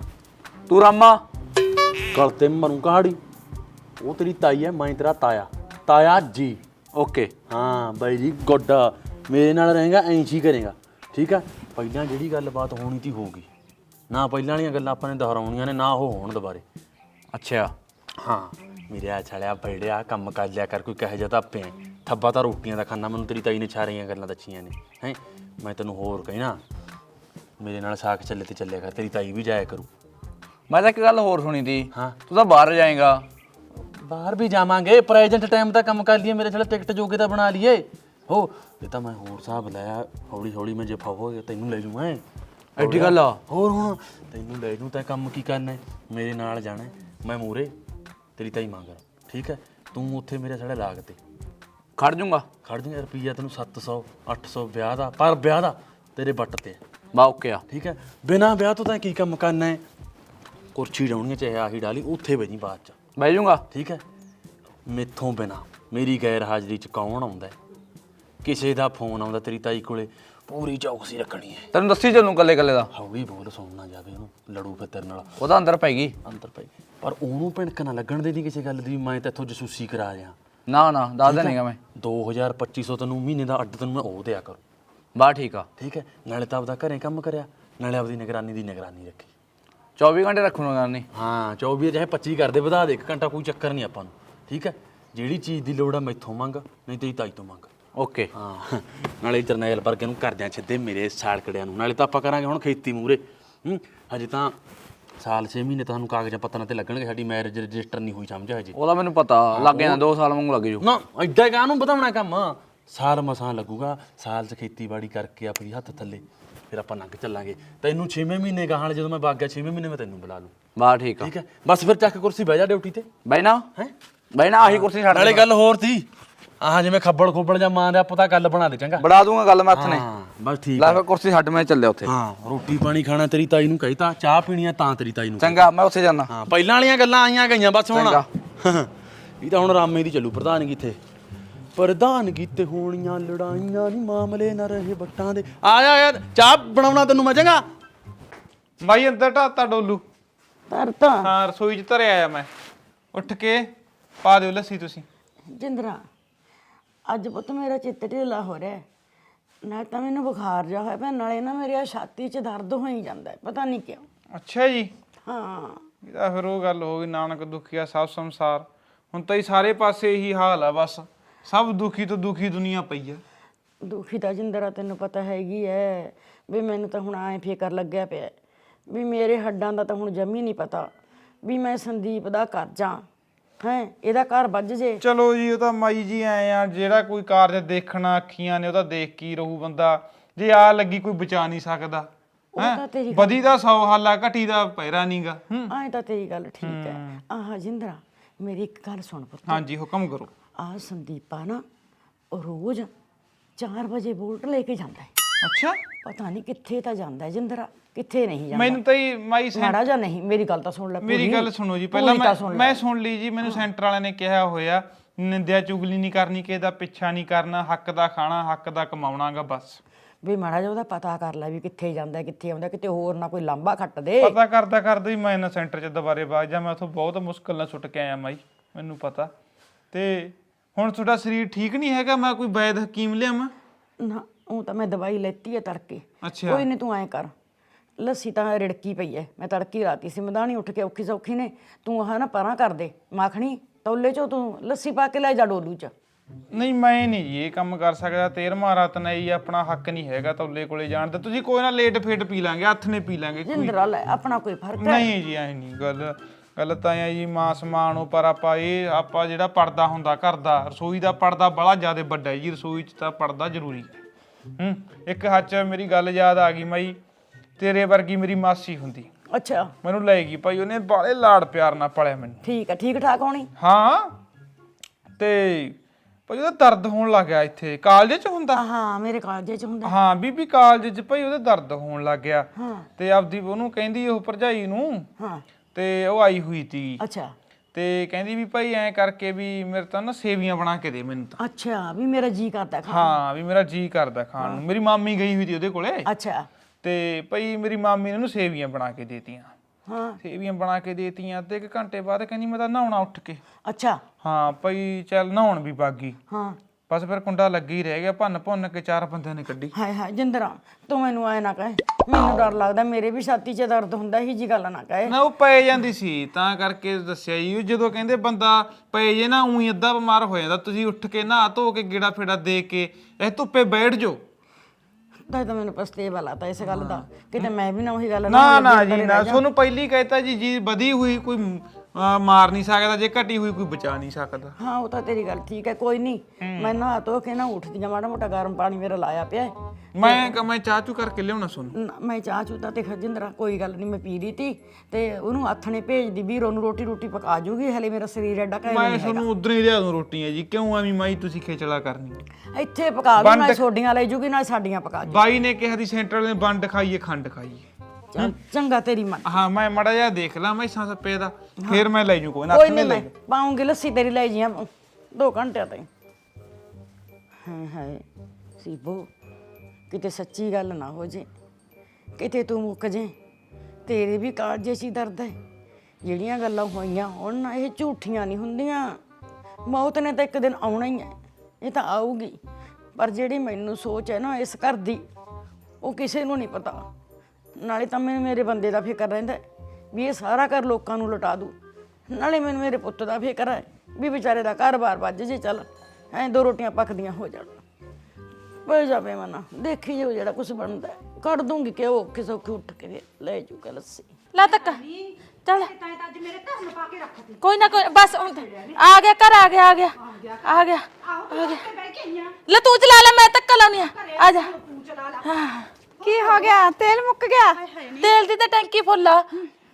K: ਤੂੰ ਰਾਮਾ।
B: ਗਲ ਤੇ ਮਰੂ ਕਹਾੜੀ। ਉਹ ਤੇਰੀ ਤਾਈ ਹੈ ਮੈਂ ਤੇਰਾ ਤਾਇਆ। ਤਾਇਆ ਜੀ।
K: ਓਕੇ
B: ਹਾਂ ਬਾਈ ਜੀ ਗੁੱਡ। ਮੇਰੇ ਨਾਲ ਰਹੇਗਾ ਐਂ ਹੀ ਕਰੇਗਾ। ਠੀਕ ਆ ਪਹਿਲਾਂ ਜਿਹੜੀ ਗੱਲਬਾਤ ਹੋਣੀ ਤੀ ਹੋਊਗੀ। ਨਾ ਪਹਿਲਾਂ ਵਾਲੀਆਂ ਗੱਲਾਂ ਆਪਾਂ ਨੇ ਦੁਹਰਾਉਣੀਆਂ ਨੇ ਨਾ ਉਹ ਹੋਣ ਦੁਬਾਰੇ।
K: ਅੱਛਾ।
B: ਹਾਂ। ਮੇਰੇ ਆ ਛੜਿਆ ਬੜਿਆ ਕੰਮ ਕਰ ਲਿਆ ਕਰ ਕੋਈ ਕਹੇ ਜਾ ਤਾਂ ਆਪੇ। ਥੱਬਾ ਤਾਂ ਰੋਟੀਆਂ ਦਾ ਖਾਣਾ ਮੈਨੂੰ ਤੇਰੀ ਤਾਈ ਨੇ ਛਾਰੀਆਂ ਗੱਲਾਂ ਦੱਸੀਆਂ ਨੇ। ਹੈ? ਮੈਂ ਤੈਨੂੰ ਹੋਰ ਕਹਿਣਾ ਮੇਰੇ ਨਾਲ ਸਾਖ ਚੱਲੇ ਤੇ ਚੱਲਿਆ ਕਰ ਤੇਰੀ ਤਾਈ ਵੀ ਜਾਇਆ ਕਰੂ।
K: ਮੈਂ ਤਾਂ ਇੱਕ ਗੱਲ ਹੋਰ ਸੁਣੀ ਤੀ।
B: ਹਾਂ।
K: ਤੂੰ ਤਾਂ ਬਾਹਰ ਜਾਏਗਾ।
B: ਬਾਹਰ ਵੀ ਜਾਵਾਂਗੇ। ਪ੍ਰੈਜ਼ੈਂਟ ਟਾਈਮ ਤਾਂ ਕੰਮ ਕਰ ਲਈਏ ਮੇਰੇ ਛੜਾ ਟਿਕਟ ਜੋਗੇ ਤਾਂ ਬਣਾ ਲਈਏ। ਹੋ ਇਹ ਤਾਂ ਮੈਂ ਹੋਰ ਹਿਸਾਬ ਲਾਇਆ ਹੌਲੀ ਹੌਲੀ ਮੈਂ ਜੇ ਫਵੋ ਤੈਨੂੰ ਲੈ ਜੂ
K: ਐਡੀ ਗੱਲ ਆ।
B: ਹੋਰ ਹੁਣ ਤੈਨੂੰ ਲੈ ਜੂ ਤਾਂ ਕੰਮ ਕੀ ਕਰਨਾ ਹੈ? ਮੇਰੇ ਨਾਲ ਜਾਣਾ ਹੈ, ਮੈਂ ਮੂਰੇ ਤੇਰੀ ਤਾਈ ਮੰਗ ਠੀਕ ਹੈ? ਤੂੰ ਉੱਥੇ ਮੇਰੇ ਛੜਾ ਲਾਗ ਤੇ।
K: ਖੜ ਜੂੰਗਾ
B: ਖੜ ਜੂਗਾ ਰੁਪਈਆ ਤੈਨੂੰ 700 800 ਵਿਆਹ ਦਾ ਪਰ ਵਿਆਹ ਦਾ ਤੇਰੇ ਬੱਟ ਤੇ ਹੈ,
K: ਬਾ ਓਕੇ ਆ।
B: ਠੀਕ ਹੈ? ਬਿਨਾ ਵਿਆਹ ਤੋਂ ਤਾਂ ਕੀ ਕੰਮ ਕਰਨਾ ਹੈ? ਕੁਰਸੀ ਡਾਉਣੀ ਹੈ ਚਾਹੇ ਆਹੀ ਡਾਲੀ ਉੱਥੇ ਬੈਜੀ ਬਾਅਦ ਚ।
K: ਬਹਿ ਜੂੰਗਾ
B: ਠੀਕ ਹੈ। ਮੈਥੋਂ ਬਿਨਾ ਮੇਰੀ ਗੈਰ ਹਾਜ਼ਰੀ ਚ ਕੌਣ ਆਉਂਦਾ ਹੈ? ਕਿਸੇ ਦਾ ਫੋਨ ਆਉਂਦਾ ਤੇਰੀ ਤਾਈ ਕੋਲੇ ਪੂਰੀ ਚੌਕਸੀ ਰੱਖਣੀ ਹੈ।
K: ਤੈਨੂੰ ਦੱਸੀ ਚੱਲੂ ਕੱਲੇ ਕੱਲੇ ਦਾ।
B: ਹੌਲੀ ਬੋਲ ਸੁਣ ਨਾ ਜਾਵੇ ਉਹਨੂੰ ਲੜੂ ਫਿਰ ਤੇਰੇ ਨਾਲ।
K: ਉਹਦਾ ਅੰਦਰ ਪੈ ਗਈ।
B: ਅੰਦਰ ਪਈ ਪਰ ਉਹਨੂੰ ਭਿਣਕ ਨਾ ਲੱਗਣ ਦੇ ਨਹੀਂ ਕਿਸੇ ਗੱਲ ਦੀ ਵੀ ਮੈਂ ਤੇਥੋਂ ਜਸੂਸੀ ਕਰਾ ਰਿਹਾ।
K: ਨਾ ਨਾ ਦੱਸ ਦੇਣੇਗਾ ਮੈਂ।
B: 2000 2500 ਤੈਨੂੰ ਮਹੀਨੇ ਦਾ ਅੱਡ ਤੈਨੂੰ ਮੈਂ ਉਹ ਦਿਆ ਕਰੂੰ।
K: ਬਾ ਠੀਕ ਆ।
B: ਠੀਕ ਹੈ? ਨਾਲੇ ਤਾਂ ਆਪਦਾ ਘਰੇ ਕੰਮ ਕਰਿਆ ਨਾਲੇ ਆਪਦੀ ਨਿਗਰਾਨੀ ਦੀ ਨਿਗਰਾਨੀ ਰੱਖੀ।
K: 24 ਘੰਟੇ ਰੱਖੂਗਾ ਨਹੀਂ।
B: ਹਾਂ 24 ਚਾਹੇ 25 ਕਰਦੇ ਵਧਾ ਦੇ ਇੱਕ ਘੰਟਾ ਕੋਈ ਚੱਕਰ ਨਹੀਂ ਆਪਾਂ ਨੂੰ ਠੀਕ ਹੈ? ਜਿਹੜੀ ਚੀਜ਼ ਦੀ ਲੋੜ ਆ ਮੈਥੋਂ ਮੰਗ ਨਹੀਂ ਤੇਰੀ ਤਾਈ ਤੋਂ ਮੰਗ।
K: ਓਕੇ।
B: ਹਾਂ ਨਾਲੇ ਜਰਨੈਲ ਵਰਗੇ ਨੂੰ ਕਰਦਿਆਂ ਛਿੱਦੇ ਮੇਰੇ ਸਾਲਕੜਿਆਂ ਨੂੰ ਨਾਲੇ ਤਾਂ ਆਪਾਂ ਕਰਾਂਗੇ ਹੁਣ ਖੇਤੀ ਮੂਰੇ ਹੂੰ ਹਜੇ ਤਾਂ ਸਾਲ 6 ਮਹੀਨੇ ਤੁਹਾਨੂੰ ਕਾਗਜ਼ਾਂ ਪੱਤਰਾਂ ਤੇ ਲੱਗਣਗੇ ਸਾਡੀ ਮੈਰਿਜ ਰਜਿਸਟਰ ਨਹੀਂ ਹੋਈ ਸਮਝ ਹਜੇ।
K: ਉਹਦਾ ਮੈਨੂੰ ਪਤਾ ਲੱਗ ਜਾਂਦਾ 2 ਸਾਲ ਵਾਂਗੂ ਲੱਗ ਜੂ
B: ਨਾ ਐਡਾ ਕਾਹਨੂੰ ਵਧਾਉਣਾ ਕੰਮ? ਸਾਲ ਮਸਾਂ ਲੱਗੂਗਾ ਸਾਲ 'ਚ ਖੇਤੀਬਾੜੀ ਕਰਕੇ ਆਪਣੀ ਹੱਥ ਥੱਲੇ। ਫਿਰ ਆਪਾਂ ਲੰਘ ਚੱਲਾਂਗੇ। ਤੈਨੂੰ 6ਵੇਂ ਮਹੀਨੇ ਗਾਹਾਂ ਜਦੋਂ ਮੈਂ ਗਿਆ 6ਵੇਂ ਮਹੀਨੇ ਮੈਂ ਤੈਨੂੰ ਬੁਲਾ ਲੂ।
K: ਬਾ ਠੀਕ ਆ।
B: ਠੀਕ ਹੈ? ਬਸ ਫਿਰ ਚੱਕ ਕੁਰਸੀ ਬਹਿ ਜਾ ਡਿਊਟੀ ਤੇ।
K: ਬਹਿਣਾ?
B: ਹੈ?
K: ਬਹਿਣਾ ਆਹੀ ਕੁਰਸੀ ਛੱਡ
B: ਨਾਲੇ
K: ਦੇ
B: ਗੱਲ ਹੋਰ ਸੀ। ਆਹ ਜਿਵੇਂ ਖੱਬਲ ਖੋਬਲ ਜਾਂ ਮਾਰਿਆ ਪਤਾ ਗੱਲ ਬਣਾ ਦੇ ਚੰਗਾ।
K: ਬੜਾ ਦੂੰਗਾ ਗੱਲ ਮੈਂ ਹੱਥ ਨੇ।
B: ਹਾਂ ਬਸ ਠੀਕ
K: ਲੈ ਫਿਰ ਕੁਰਸੀ ਛੱਡ ਮੈਂ ਚੱਲਿਆ ਉੱਥੇ।
B: ਹਾਂ ਰੋਟੀ ਪਾਣੀ ਖਾਣਾ ਤੇਰੀ ਤਾਈ ਨੂੰ ਕਹਿਤਾ ਚਾਹ ਪੀਣੀ ਆ ਤਾਂ ਤੇਰੀ ਤਾਈ ਨੂੰ
K: ਚੰਗਾ ਮੈਂ ਉੱਥੇ ਜਾਣਾ
B: ਹਾਂ ਪਹਿਲਾਂ ਵਾਲੀਆਂ ਗੱਲਾਂ ਆਈਆਂ ਗਈਆਂ ਬਸ ਹੁਣ। ਇਹ ਤਾਂ ਹੁਣ ਰਾਮੇ ਦੀ ਚੱਲੂ ਪ੍ਰਧਾਨਗੀ ਇੱਥੇ। ਪ੍ਰਧਾਨਗੀ ਤੇ ਹੋਣੀਆਂ ਲੜਾਈਆਂ ਨਹੀਂ ਮਾਮਲੇ ਨਾ ਰਹੇ ਬੱਟਾਂ ਦੇ। ਆ ਜਾ ਯਾਰ ਚਾਹ ਬਣਾਉਣਾ ਤੈਨੂੰ ਮੈਂ ਚੰਗਾ?
E: ਮਾਈ ਅੰਦਰ ਢਾਤਾ ਡੋਲੂ।
H: ਤਰਤਾ
E: ਹਾਂ ਰਸੋਈ 'ਚ ਧਰਿਆ ਆ ਮੈਂ। ਉੱਠ ਕੇ ਪਾ ਦਿਓ ਲੱਸੀ ਤੁਸੀਂ।
H: ਜਿੰਦਰਾ ਅੱਜ ਪੁੱਤ ਮੇਰਾ ਚਿੱਤ ਢਿੱਲਾ ਹੋ ਰਿਹਾ ਹੈ। ਨਾਲ ਤਾਂ ਮੈਨੂੰ ਬੁਖਾਰ ਜਾ ਹੋਇਆ ਪਿਆ ਨਾਲੇ ਨਾ ਮੇਰੇ ਆਹ ਛਾਤੀ 'ਚ ਦਰਦ ਹੋਈ ਜਾਂਦਾ ਹੈ ਪਤਾ ਨਹੀਂ ਕਿਉਂ।
E: ਅੱਛਾ ਜੀ।
H: ਹਾਂ।
E: ਇਹਦਾ ਫਿਰ ਉਹ ਗੱਲ ਹੋ ਗਈ ਨਾਨਕ ਦੁਖੀਆ ਸਭ ਸੰਸਾਰ। ਹੁਣ ਤਾਂ ਹੀ ਸਾਰੇ ਪਾਸੇ ਇਹੀ ਹਾਲ ਆ ਬਸ। ਸਭ ਦੁਖੀ ਤੋਂ ਦੁਖੀ ਦੁਨੀਆ ਪਈ ਆ।
H: ਦੁਖੀ ਤਾਂ ਜਿੰਦਰਾ ਤੈਨੂੰ ਪਤਾ ਹੈਗੀ ਐ। ਵੀ ਮੈਨੂੰ ਤਾਂ ਹੁਣ ਐ ਫਿਕਰ ਲੱਗਿਆ ਪਿਆ ਹੈ ਵੀ ਮੇਰੇ ਹੱਡਾਂ ਦਾ ਤਾਂ ਹੁਣ ਜਮੀ ਨਹੀਂ ਪਤਾ। ਵੀ ਮੈਂ ਸੰਦੀਪ ਦਾ ਕਰਜਾ ਹੈ ਇਹਦਾ ਘਰ ਵੱਜ ਜੇ।
E: ਚਲੋ ਜੀ ਉਹ ਤਾਂ ਮਾਈ ਜੀ ਆਏ ਆ ਜਿਹੜਾ ਕੋਈ ਕਾਰਜ ਦੇਖਣਾ ਅੱਖੀਆਂ ਨੇ ਉਹ ਤਾਂ ਦੇਖ ਕੀ ਰਹੂ ਬੰਦਾ। ਜੇ ਆ ਲੱਗੀ ਕੋਈ ਬਚਾ ਨਹੀਂ ਸਕਦਾ।
H: ਉਹ
E: ਹੈਂ?
H: ਤਾਂ ਤੇਰੀ
E: ਬਦੀ ਦਾ ਸੌ ਹਾਲਾ ਘਟੀ ਦਾ ਪੈਰਾ ਨਹੀਂਗਾ
H: ਐ ਤਾਂ ਤੇਰੀ ਗੱਲ ਠੀਕ ਹੈ। ਆਹ ਜਿੰਦਰਾ ਮੇਰੀ ਇੱਕ ਗੱਲ ਸੁਣ ਪੁੱਤ।
E: ਹਾਂਜੀ ਹੁਕਮ ਕਰੋ।
H: ਆਹ ਸੰਦੀਪਾ ਨਾ ਉਹ ਰੋਜ਼ 4 ਵਜੇ ਬੋਲਟ ਲੈ ਕੇ ਜਾਂਦਾ ਹੈ।
E: ਅੱਛਾ।
H: ਪਤਾ ਨਹੀਂ ਕਿੱਥੇ ਤਾਂ ਜਾਂਦਾ ਹੈ ਜਿੰਦਰਾ ਕਿੱਥੇ ਨਹੀਂ ਜਾਂਦਾ।
E: ਮੈਨੂੰ ਤਾਂ ਹੀ ਮਾਈ ਸੈਂ-
H: ਮਾੜਾ ਜਾਂ ਨਹੀਂ ਮੇਰੀ ਗੱਲ ਤਾਂ ਸੁਣ ਲੈ
E: ਮੇਰੀ
H: ਪੂਰੀ।
E: ਗੱਲ ਸੁਣੋ ਜੀ
H: ਪੂਰੀ
E: ਪਹਿਲਾਂ
H: ਤਾਂ
E: ਮੈਂ
H: ਸੁਣ ਲੈ।
E: ਮੈਂ ਸੁਣ ਲਈ ਜੀ ਮੈਨੂੰ ਸੈਂਟਰ ਵਾਲਿਆਂ ਨੇ ਕਿਹਾ ਹੋਇਆ ਨਿੰਦਿਆ ਚੁਗਲੀ ਨਹੀਂ ਕਰਨੀ ਕਿਸੇ ਦਾ ਪਿੱਛਾ ਨਹੀਂ ਕਰਨਾ ਹੱਕ ਦਾ ਖਾਣਾ ਹੱਕ ਦਾ ਕਮਾਉਣਾਗਾ ਬਸ।
H: ਵੀ ਮਾੜਾ ਜਿਹਾ ਉਹਦਾ ਪਤਾ ਕਰ ਲੈ ਵੀ ਕਿੱਥੇ ਜਾਂਦਾ ਹੈ, ਕਿੱਥੇ ਆਉਂਦਾ ਕਿਤੇ ਹੋਰ ਨਾ ਕੋਈ ਲਾਂਬਾ ਖੱਟ ਦੇ।
E: ਪਤਾ ਕਰਦਾ ਕਰਦਾ ਹੀ ਮੈਂ ਇਹਨਾਂ ਸੈਂਟਰ 'ਚ ਦੁਬਾਰੇ ਵਗ ਜਾ ਮੈਂ ਉੱਥੋਂ ਬਹੁਤ ਮੁਸ਼ਕਲ ਨਾਲ ਛੁੱਟ ਕੇ ਆਇਆ ਮਾਈ ਮੈਨੂੰ ਪਤਾ। ਤੇ ਹੁਣ ਤੁਹਾਡਾ ਸਰੀਰ ਠੀਕ ਨਹੀਂ ਹੈਗਾ ਮੈਂ ਕੋਈ ਵੈਦ ਹਕੀਮ ਲਿਆਵਾਂ
H: ਨਾ ਉਹ ਤਾਂ ਮੈਂ ਦਵਾਈ ਲੈਤੀ ਹੈ ਤੜਕੇ।
E: ਅੱਛਾ।
H: ਕੋਈ ਨਹੀਂ ਤੂੰ ਐਂ ਕਰ। ਲੱਸੀ ਤਾਂ ਰਿੜਕੀ ਪਈ ਐ। ਮੈਂ ਤੜਕੀ ਰਾਤੀ ਸੀ। ਮਦਾਨੀ ਉੱਠ ਕੇ ਔਖੀ ਸੌਖੀ ਨੇ। ਤੂੰ ਆਹ ਨਾ ਪਰਾਂ ਕਰ ਦੇ। ਮਾਖਣੀ ਤੌਲੇ ਚੋਂ ਤੂੰ ਲੱਸੀ ਪਾ ਕੇ ਲੈ ਜਾ ਡੋਲੂ ਚ।
E: ਨਹੀਂ ਮੈਂ ਨਹੀਂ ਜੀ ਇਹ ਕੰਮ ਕਰ ਸਕਦਾ। ਤੇਰਮਾ ਰਤਨ ਹੀ ਆਪਣਾ ਹੱਕ ਨਹੀਂ ਹੈਗਾ ਤੌਲੇ ਕੋਲੇ ਜਾਣ ਦਾ। ਤੁਸੀਂ ਕੋਈ ਨਾ ਲੇਟ ਫੇਟ ਪੀ ਲਾਂਗੇ ਹੱਥ ਨੇ ਪੀ ਲਾਂਗੇ ਕੋਈ
H: ਜਿੰਦਰਾ ਲੈ ਆਪਣਾ ਕੋਈ ਫ਼ਰਕ
E: ਨਹੀਂ ਜੀ ਐ ਨਹੀਂ ਗੱਲ। ਗੱਲ ਤਾਂ ਐ ਜੀ ਮਾਂ ਸਮਾਨ ਪਰ ਆਪਾਂ ਇਹ ਆਪਾਂ ਜਿਹੜਾ ਪਰਦਾ ਹੁੰਦਾ ਘਰ ਦਾ ਰਸੋਈ ਦਾ ਪਰਦਾ ਬੜਾ ਜ਼ਿਆਦਾ ਵੱਡਾ ਹੈ ਜੀ ਰਸੋਈ 'ਚ ਤਾਂ ਪਰਦਾ ਜ਼ਰੂਰੀ ਹੈ। ਹੂੰ ਇੱਕ ਹੱਥ 'ਚ ਮੇਰੀ ਗੱਲ ਯਾਦ ਆ ਗਈ ਮਾਈ ਤੇਰੇ ਵਰਗੀ ਮੇਰੀ ਮਾਸੀ ਹੁੰਦੀ।
H: ਅੱਛਾ।
E: ਮੈਨੂੰ ਲੈ ਗਈ ਭਾਈ ਉਹਨੇ ਬਾਲੇ ਲਾੜ ਪਿਆਰ ਨਾਲ ਪਲਿਆ ਮੈਨੂੰ।
H: ਠੀਕ ਹੈ ਠੀਕ ਠਾਕ ਹੋਣੀ?
E: ਹਾਂ ਤੇ ਭਾਈ ਉਹਦਾ ਦਰਦ ਹੋਣ ਲੱਗ ਗਿਆ ਇੱਥੇ ਕਾਲਜ 'ਚ ਹੁੰਦਾ?
H: ਹਾਂ ਮੇਰੇ ਕਾਲਜੇ ਚ ਹੁੰਦਾ।
E: ਹਾਂ ਬੀਬੀ ਕਾਲਜ 'ਚ ਭਾਈ ਉਹਦੇ ਦਰਦ ਹੋਣ ਲੱਗ ਗਿਆ। ਤੇ ਆਪਦੀ ਉਹਨੂੰ ਕਹਿੰਦੀ ਉਹ ਭਰਜਾਈ ਨੂੰ
H: ਹਾਂ।
E: ਤੇ ਉਹ ਆਈ ਹੋਈ ਤੀ।
H: ਅੱਛਾ।
E: ਤੇ ਕਹਿੰਦੀ ਵੀ ਭਾਈ ਐਂ ਕਰਕੇ ਵੀ ਮੇਰੇ ਤਾਂ ਨਾ ਸੇਵੀਆਂ ਬਣਾ ਕੇ ਦੇ ਮੈਨੂੰ ਤਾਂ।
H: ਅੱਛਾ ਵੀ ਮੇਰਾ ਜੀ ਕਰਦਾ ਖਾ
E: ਹਾਂ ਵੀ ਮੇਰਾ ਜੀ ਕਰਦਾ ਖਾਣ ਨੂੰ। ਮੇਰੀ ਮਾਮੀ ਗਈ ਹੋਈ ਤੀ ਉਹਦੇ ਕੋਲੇ।
H: ਅੱਛਾ।
E: ਤੇ ਭਾਈ ਮੇਰੀ ਮਾਮੀ ਨੇ ਉਹਨੂੰ ਸੇਵੀਆਂ ਬਣਾ ਕੇ ਦੇਤੀਆਂ।
H: ਹਾਂ।
E: ਸੇਵੀਆਂ ਬਣਾ ਕੇ ਦੇਤੀਆਂ ਤੇ ਇੱਕ ਘੰਟੇ ਬਾਅਦ ਕਹਿੰਦੀ ਮੈਂ ਤਾਂ ਨਹਾਉਣਾ ਉੱਠ ਕੇ।
H: ਅੱਛਾ।
E: ਹਾਂ ਭਾਈ ਚੱਲ ਨਹਾਉਣ ਵੀ ਬਾਗੀ।
H: ਹਾਂ।
E: ਬਸ ਫਿਰ ਕੁੰਡਾ ਲੱਗੀ ਰਹਿ ਗਿਆ ਭੰਨ ਭੁੰਨ ਕੇ ਚਾਰ ਬੰਦਿਆਂ ਨੇ ਕੱਢੀ।
H: ਹਾਏ ਹਾਏ ਜਿੰਦਰਾ ਤੂੰ ਮੈਨੂੰ ਐ ਨਾ ਕਹੇ ਮੈਨੂੰ ਡਰ ਲੱਗਦਾ ਮੇਰੇ ਵੀ ਛਾਤੀ 'ਚ ਦਰਦ ਹੁੰਦਾ ਹੀ ਜੀ ਗੱਲ ਨਾ ਕਹੇ।
E: ਨਾ ਉਹ ਪੈ ਜਾਂਦੀ ਸੀ ਤਾਂ ਕਰਕੇ ਦੱਸਿਆ ਜੀ। ਉਹ ਜਦੋਂ ਕਹਿੰਦੇ ਬੰਦਾ ਪਏ ਜੇ ਨਾ ਉਹੀ ਅੱਧਾ ਬਿਮਾਰ ਹੋ ਜਾਂਦਾ। ਤੁਸੀਂ ਉੱਠ ਕੇ ਨਹਾ ਧੋ ਕੇ ਗੇੜਾ ਫੇੜਾ ਦੇ ਕੇ ਇਹ ਧੁੱਪੇ ਬੈਠ ਜਾਓ।
H: ਤਾਂ ਤਾਂ ਮੈਨੂੰ ਪਸਤੇਵਾ ਲਾਤਾ ਇਸ ਗੱਲ ਦਾ। ਕਿਤੇ ਮੈਂ ਵੀ ਨਾ ਉਹੀ ਗੱਲ
E: ਨਾ ਨਾ ਜੀ ਨਾ। ਤੁਹਾਨੂੰ ਪਹਿਲੀ ਕਹਿਤਾ ਜੀ ਜੀ ਵਧੀ ਹੋਈ ਕੋਈ ਅਹ, ਮਾਰ ਨਹੀਂ ਸਕਦਾ ਜੇ ਘਟੀ ਹੋਈ ਕੋਈ ਬਚਾ ਨਹੀਂ ਸਕਦਾ।
H: ਹਾਂ ਉਹ ਤਾਂ ਤੇਰੀ ਗੱਲ ਠੀਕ ਹੈ ਕੋਈ ਨਹੀਂ। ਮੈਂ ਨਹਾ ਧੋ ਕੇ ਨਾ ਉੱਠਦੀ ਆ ਮਾੜਾ ਮੋਟਾ ਗਰਮ ਪਾਣੀ ਮੇਰਾ ਲਾਇਆ ਪਿਆ ਹੈ।
E: ਮੈਂ ਕ- ਮੈਂ ਚਾਹ ਚੂ ਕਰਕੇ ਲਿਆਉਣਾ ਸੁਣ
H: ਨਾ, ਮੈਂ ਚਾਹ ਚੂਤਾ ਤੇ ਖਜਿੰਦਰਾ ਕੋਈ ਗੱਲ ਨਹੀਂ ਮੈਂ ਪੀ ਲਈ ਤੀ। ਤੇ ਉਹਨੂੰ ਆਥਣੇ ਭੇਜਦੀ ਵੀਰੋ ਨੂੰ ਰੋਟੀ ਰੋਟੀ ਪਕਾ ਜੂਗੀ ਹਲੇ ਮੇਰਾ ਸਰੀਰ ਐਡਾ ਕਾਇਮ
E: ਮੈਂ ਤੁਹਾਨੂੰ ਉਧਰ ਹੀ ਲਿਆ ਦੂੰ ਰੋਟੀਆਂ ਜੀ ਕਿਉਂ ਐਵੇਂ ਮਾਈ ਤੁਸੀਂ ਖੇਚਲਾ ਕਰਨੀ?
H: ਇੱਥੇ ਪਕਾ ਦੂ ਨਾਲ ਛੋਡੀਆਂ ਲੈ ਜੂਗੀ ਨਾਲ ਸਾਡੀਆਂ ਪਕਾ ਜੂ
E: ਬਾਈ ਨੇ ਕਿਹਾ ਦੀ ਸੈਂਟਰ ਨੇ ਵੰਡ ਖਾਈਏ ਖੰਡ ਖਾਈਏ।
H: ਚੱਲ, ਚੰਗਾ ਤੇਰੀ ਮਨ
E: ਹਾਂ ਮੈਂ ਮੜਾ ਜਿਹਾ ਦੇਖ ਲਾਂ ਮੈਂ ਸੱਪੇ ਦਾ। ਫਿਰ ਮੈਂ ਲੈ ਜੂ ਕੋਈ ਨਾ
H: ਕੋਈ ਨਹੀਂ ਮੈਂ ਪਾਉਂਗੀ ਲੱਸੀ ਤੇਰੀ ਲੈ ਜੀਆਂ। ਦੋ ਘੰਟਿਆਂ ਤਾਈਂ। ਹਾਂ ਹਾਏ ਸੀਬੋ ਕਿਤੇ ਸੱਚੀ ਗੱਲ ਨਾ ਹੋ ਜੇ ਕਿਤੇ ਤੂੰ ਮੁੱਕ ਜੇ ਤੇਰੇ ਵੀ ਕਾਲਜੇ 'ਚ ਹੀ ਦਰਦ ਹੈ। ਜਿਹੜੀਆਂ ਗੱਲਾਂ ਹੋਈਆਂ ਹੁਣ ਨਾ ਇਹ ਝੂਠੀਆਂ ਨਹੀਂ ਹੁੰਦੀਆਂ। ਮੌਤ ਨੇ ਤਾਂ ਇੱਕ ਦਿਨ ਆਉਣਾ ਹੀ ਹੈ ਇਹ ਤਾਂ ਆਊਗੀ। ਪਰ ਜਿਹੜੀ ਮੈਨੂੰ ਸੋਚ ਹੈ ਨਾ ਇਸ ਘਰ ਦੀ ਉਹ ਕਿਸੇ ਨੂੰ ਨਹੀਂ ਪਤਾ। ਨਾਲੇ ਤਾਂ ਮੈਨੂੰ ਮੇਰੇ ਬੰਦੇ ਦਾ ਫਿਕਰ ਰਹਿੰਦਾ ਹੈ ਵੀ ਇਹ ਸਾਰਾ ਘਰ ਲੋਕਾਂ ਨੂੰ ਲੁਟਾ ਦੂ। ਨਾਲੇ ਮੈਨੂੰ ਮੇਰੇ ਪੁੱਤ ਦਾ ਫਿਕਰ ਹੈ ਵੀ ਵਿਚਾਰੇ ਦਾ ਘਰ-ਬਾਰ ਵੱਜ ਜੇ ਚੱਲ ਐ ਦੋ ਰੋਟੀਆਂ ਪੱਕਦੀਆਂ ਹੋ ਜਾਣ। ਪੈ ਜਾਵੇ ਮਨਾ ਦੇਖੀ ਜੋ ਜਿਹੜਾ ਕੁਝ ਬਣਦਾ ਹੈ। ਕੱਢ ਦੂੰਗੀ ਕਿ ਉਹ ਕਿਸੇ ਔਖੀ ਉੱਠ ਕੇ ਲੈ ਜੂਗਾ ਲੱਸੀ।
I: ਲੈ ਤੱਕ। ਚੱਲ। ਕੋਈ ਨਾ ਕੋਈ ਬਸ ਹੁਣ ਤਾਂ- ਆ ਗਿਆ। ਘਰ ਆ ਗਿਆ ਆ ਗਿਆ। ਆ ਗਿਆ ਆ ਗਿਆ ਲੈ ਤੂੰ ਚਲਾ ਲੈ ਮੈਂ ਧੱਕਾ ਲਾਉਣੀ ਆ। ਆ ਜਾ।
F: ਕੀ ਹੋ ਗਿਆ? ਤੇਲ ਮੁੱਕ ਗਿਆ?
I: ਤੇਲ ਦੀ ਤਾਂ ਟੈਂਕੀ ਫੁੱਲ ਆ।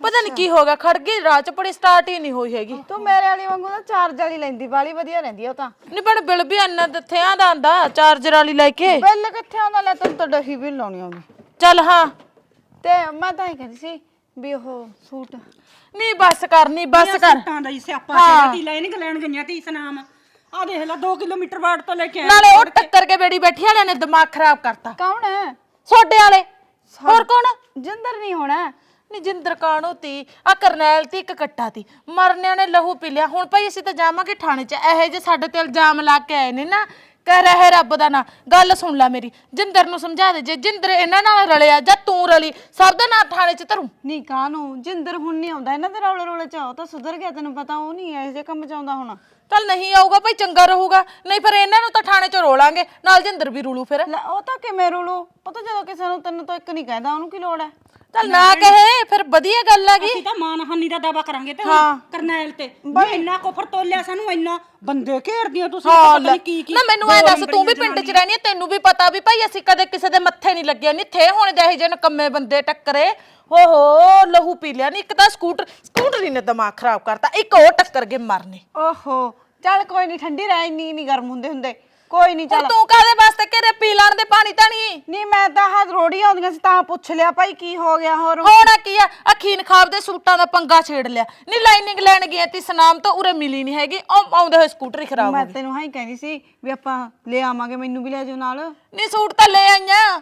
I: ਪਤਾ ਨਹੀਂ ਕੀ ਹੋ ਗਿਆ ਖੜ ਗਈ ਰਾਹ ਚ ਬੜੀ ਸਟਾਰਟ ਹੀ ਨਹੀਂ ਹੋਈ ਹੈਗੀ।
F: ਤੂੰ ਮੇਰੇ ਵਾਲੀ ਵਾਂਗੂ ਨਾ ਚਾਰਜ ਵਾਲੀ ਲੈਂਦੀ ਵਾਲੀ ਵਧੀਆ ਰਹਿੰਦੀ ਆ ਉਹ ਤਾਂ।
I: ਨਹੀਂ ਪਰ ਬਿਲ ਵੀ ਅੰਨਾ ਦਿੱਥਿਆਂ ਦਾ ਆਂਦਾ ਚਾਰਜਰ ਵਾਲੀ ਲੈ ਕੇ।
F: ਬਿੱਲ ਕਿੱਥੇ ਆਉਂਦਾ? ਲੈ ਤੈਨੂੰ ਤਾਂ ਡਹੀ ਵੀ ਲਾਉਣੀ ਆਉਂਦੀ।
I: ਚੱਲ ਹਾਂ।
F: ਤੇ ਮੈਂ ਤਾਂ ਇਹ ਕਹਿੰਦੀ ਸੀ ਵੀ ਉਹ ਸੂਟ
I: ਨਹੀਂ ਬੱਸ ਕਰ ਨਹੀਂ ਬੱਸ ਕਰ।
J: ਤਾਂ ਦਾ ਹੀ ਸਿਆਪਾ ਤੇਰਾ ਕੀ ਲੈਣ ਲੈਣ ਗਈਆਂ ਤੀ ਸਨਾਮ। ਆ ਦੇਖ ਲੈ 2 ਕਿਲੋਮੀਟਰ ਬਾੜ ਤੋਂ ਲੈ ਕੇ ਆਏ
I: ਨਾਲੇ ਉਹ ਟੱਕਰ ਕੇ ਬੇੜੀ ਬੈਠੀ ਵਾਲਿਆਂ ਨੇ ਦਿਮਾਗ ਖਰਾਬ ਕਰਤਾ।
F: ਕੌਣ ਹੈ?
I: ਛੋਡੇ ਵਾਲੇ। ਹੋਰ ਕੌਣ?
F: ਜਿੰਦਰ ਨਹੀਂ ਹੋਣਾ।
I: ਨੀ ਜਿੰਦਰ ਕਾਣੋ ਤੀ? ਆ ਕਰਨੈਲ ਤੀ ਇੱਕ ਕੱਟਾ ਤੀ। ਮਰਨਿਆਂ ਨੇ ਲਹੂ ਪੀ ਲਿਆ। ਹੁਣ ਭਾਈ ਅਸੀਂ ਤਾਂ ਜਾਵਾਂਗੇ ਥਾਣੇ 'ਚ। ਇਹੋ ਜੇ ਸਾਡੇ ਤੇ ਇਲਜ਼ਾਮ ਲਾ ਕੇ ਆਏ ਨੇ ਨਾ। ਕਹਿ ਰਹੇ ਰੱਬ ਦਾ ਨਾਂ। ਗੱਲ ਸੁਣ ਲੈ ਮੇਰੀ। ਜਿੰਦਰ ਨੂੰ ਸਮਝਾ ਦੇ। ਜੇ ਜਿੰਦਰ ਇਹਨਾਂ ਨਾਲ ਰਲਿਆ ਜਾਂ ਤੂੰ ਰਲੀ ਸਭ ਦਾ ਨਾਂ ਥਾਣੇ 'ਚ ਧਰੂ।
F: ਨਹੀਂ ਕਾਹਨੂੰ? ਜਿੰਦਰ ਹੁਣ ਨਹੀਂ ਆਉਂਦਾ। ਇਹਨਾਂ ਦੇ ਰੌਲੇ ਰੌਲੇ ਚ ਉਹ ਤਾਂ ਸੁਧਰ ਗਿਆ ਤੈਨੂੰ ਪਤਾ। ਉਹ ਨਹੀਂ ਜਿਹੇ ਕੰਮ ਚ ਆਉਂਦਾ ਹੁਣ।
I: ਚੱਲ ਨਹੀਂ ਆਊਗਾ ਭਾਈ, ਚੰਗਾ ਰਹੂਗਾ। ਨਹੀਂ ਫਿਰ ਇਹਨਾਂ ਨੂੰ ਤਾਂ ਥਾਣੇ 'ਚ ਰੋਲਾਂਗੇ, ਨਾਲ ਜਿੰਦਰ ਵੀ ਰੂਲੂ ਫਿਰ।
F: ਲੈ, ਉਹ ਤਾਂ ਕਿਵੇਂ ਰੋਲੂ? ਪਤਾ ਜਦੋਂ ਕਿਸੇ ਨੂੰ ਤੈਨੂੰ ਤਾਂ ਇੱਕ ਨਹੀਂ ਕਹਿੰਦਾ, ਉਹਨੂੰ ਕੀ ਲੋੜ ਹੈ?
I: ਚੱਲ ਨਾ ਕਹੇ ਫਿਰ ਵਧੀਆ ਗੱਲ ਹੈਗੀ
J: ਅਸੀਂ ਤਾਂ ਮਾਨਹਾਨੀ ਦਾ ਦਾਵਾ ਕਰਾਂਗੇ ਤੇ ਹੁਣ ਕਰਨੈਲ ਤੇ। ਵੀ ਇੰਨਾ ਕੋਫਰ ਤੋਲਿਆ ਸਾਨੂੰ ਇੰਨਾ ਬੰਦੇ ਘੇਰਦੀਆਂ ਤੁਸੀਂ
I: ਹਾਂ
J: ਪਤਾ ਨਹੀਂ ਕੀ ਕੀ
I: ਨਾ ਮੈਨੂੰ ਐ ਦੱਸ ਤੂੰ ਵੀ ਪਿੰਡ 'ਚ ਰਹਿਣੀ ਹੈ ਤੈਨੂੰ ਵੀ ਪਤਾ ਵੀ ਭਾਈ ਅਸੀਂ ਕਦੇ ਕਿਸੇ ਦੇ ਮੱਥੇ ਨਹੀਂ ਲੱਗੇ ਨਹੀਂ ਥੇ ਹੁਣ ਜਿਹੇ ਜਿਹੇ ਨਕੰਮੇ ਬੰਦੇ ਟੱਕਰੇ। ਹੋ ਹੋ ਲਹੂ ਪੀ ਲਿਆ ਨਹੀਂ ਇੱਕ ਤਾਂ ਸਕੂਟਰ ਸਕੂਟਰ ਨੇ ਦਿਮਾਗ ਖਰਾਬ ਕਰਤਾ ਇੱਕ ਉਹ ਟੱਕਰ ਕੇ ਮਰਨੇ।
F: ਓਹੋ ਚੱਲ ਕੋਈ ਨਹੀਂ ਠੰਡੀ ਰਹਿ ਇੰਨੀ ਨਹੀਂ ਗਰਮ ਹੁੰਦੇ ਹੁੰਦੇ। ਕੋਈ ਨਹੀਂ
I: ਹੁਣ
F: ਚੱਲ।
I: ਤੂੰ ਕਾਦੇ ਵਾਸਤੇ ਘਰੇ ਪੀ ਲੈਣ ਦੇ ਪਾਣੀ ਤਾਂ ਨਹੀਂ।
F: ਨਹੀਂ ਮੈਂ ਤਾਂ ਹੱਥ ਰੋੜੀ ਆਉਂਦੀਆਂ ਸੀ ਤਾਂ ਪੁੱਛ ਲਿਆ ਭਾਈ ਕੀ ਹੋ ਗਿਆ ਹੋਰ?
I: ਹੋਣਾ ਕੀ ਆ? ਅਖੀਨ ਖਾਬ ਦੇ ਸੂਟਾਂ ਦਾ ਪੰਗਾ ਛੇੜ ਲਿਆ। ਨਹੀਂ ਲਾਈਨਿੰਗ ਲੈਣ ਗਈ ਤੀ ਸਨਾਮ ਤੋਂ ਉਰੇ ਮਿਲੀ ਨਹੀਂ ਹੈਗੀ। ਉਹ ਆਉਂਦੇ ਹੋਏ ਸਕੂਟਰ ਹੀ ਖਰਾਬ ਹੋ
F: ਮੈਂ
I: ਗਿਆ
F: ਤੈਨੂੰ ਹਾਂ ਹੀ ਕਹਿੰਦੀ ਸੀ ਵੀ ਆਪਾਂ ਲੈ ਆਵਾਂਗੇ ਮੈਨੂੰ ਵੀ ਲੈ ਜਾਓ ਨਾਲ।
I: ਨਹੀਂ ਸੂਟ ਤਾਂ ਲੈ ਆਈਆਂ।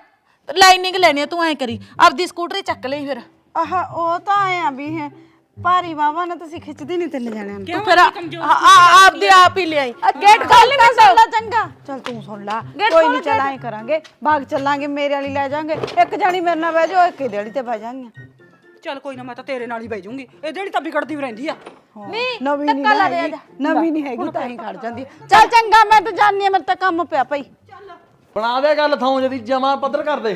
I: ਲਾਈਨਿੰਗ ਲੈਣੀ ਆ ਤੂੰ ਐ ਕਰੀ। ਆਪਦੀ ਸਕੂਟਰ ਚੱਕ ਲਈ ਫਿਰ।
F: ਆਹ ਉਹ ਤਾਂ ਆਏ ਆ ਵੀ ਹੈ। ਭਾਰੀ ਬਾਬਾ ਨੇ ਤੁਸੀਂ ਖਿੱਚਦੀ ਨਹੀਂ ਤਿੰਨ ਜਣਿਆਂ ਨੂੰ।
I: ਤੂੰ ਫਿਰ ਆ- ਆ- ਆਪਦੀ ਆਪ ਹੀ ਲਿਆਈ। ਗੇਟ ਖੋਲ ਨਹੀਂ
F: ਸੁਣ ਲੈ ਚੰਗਾ। ਚਲ ਤੂੰ ਸੁਣ ਲੈ। ਕੋਈ ਨਹੀਂ ਚੱਲ ਐਂ ਕਰਾਂਗੇ। ਬਾਗ ਚੱਲਾਂਗੇ ਮੇਰੇ ਵਾਲੀ ਲੈ ਜਾਾਂਗੇ। ਇੱਕ ਜਾਣੀ ਮੇਰੇ ਨਾਲ ਬਹਿ ਜਾਓ ਇੱਕ ਇਹਦੇ ਵਾਲੀ ਤੇ ਬਹਿ ਜਾਾਂਗੀਆਂ
J: ਚੱਲ ਕੋਈ ਨਾ ਮੈਂ ਤਾਂ ਤੇਰੇ ਨਾਲ ਹੀ ਬਹਿ ਜਾਊਂਗੀ। ਇਹ ਜਿਹੜੀ ਤਾਂ ਵਿਗੜਦੀ ਵੀ ਰਹਿੰਦੀ ਆ।
I: ਨਹੀਂ
F: ਨਵੀਂ ਨਹੀਂ
I: ਧੱਕਾ ਲਾ
F: ਹੈਗੀ ਨਵੀਂ ਨਹੀਂ ਹੈਗੀ ਤਾਂ ਹੀ ਖੜ ਜਾਂਦੀ ਹੈ। ਚੱਲ ਚੰਗਾ ਮੈਂ ਤਾਂ ਜਾਣੀ ਆ ਮੇਰੇ ਤਾਂ ਕੰਮ ਪਿਆ ਭਾਈ।
B: ਬਣਾ ਦੇ ਗੱਲ ਥਾਂ ਜਦੀ ਜਮਾ ਪੱਧਰ ਕਰ ਦੇ।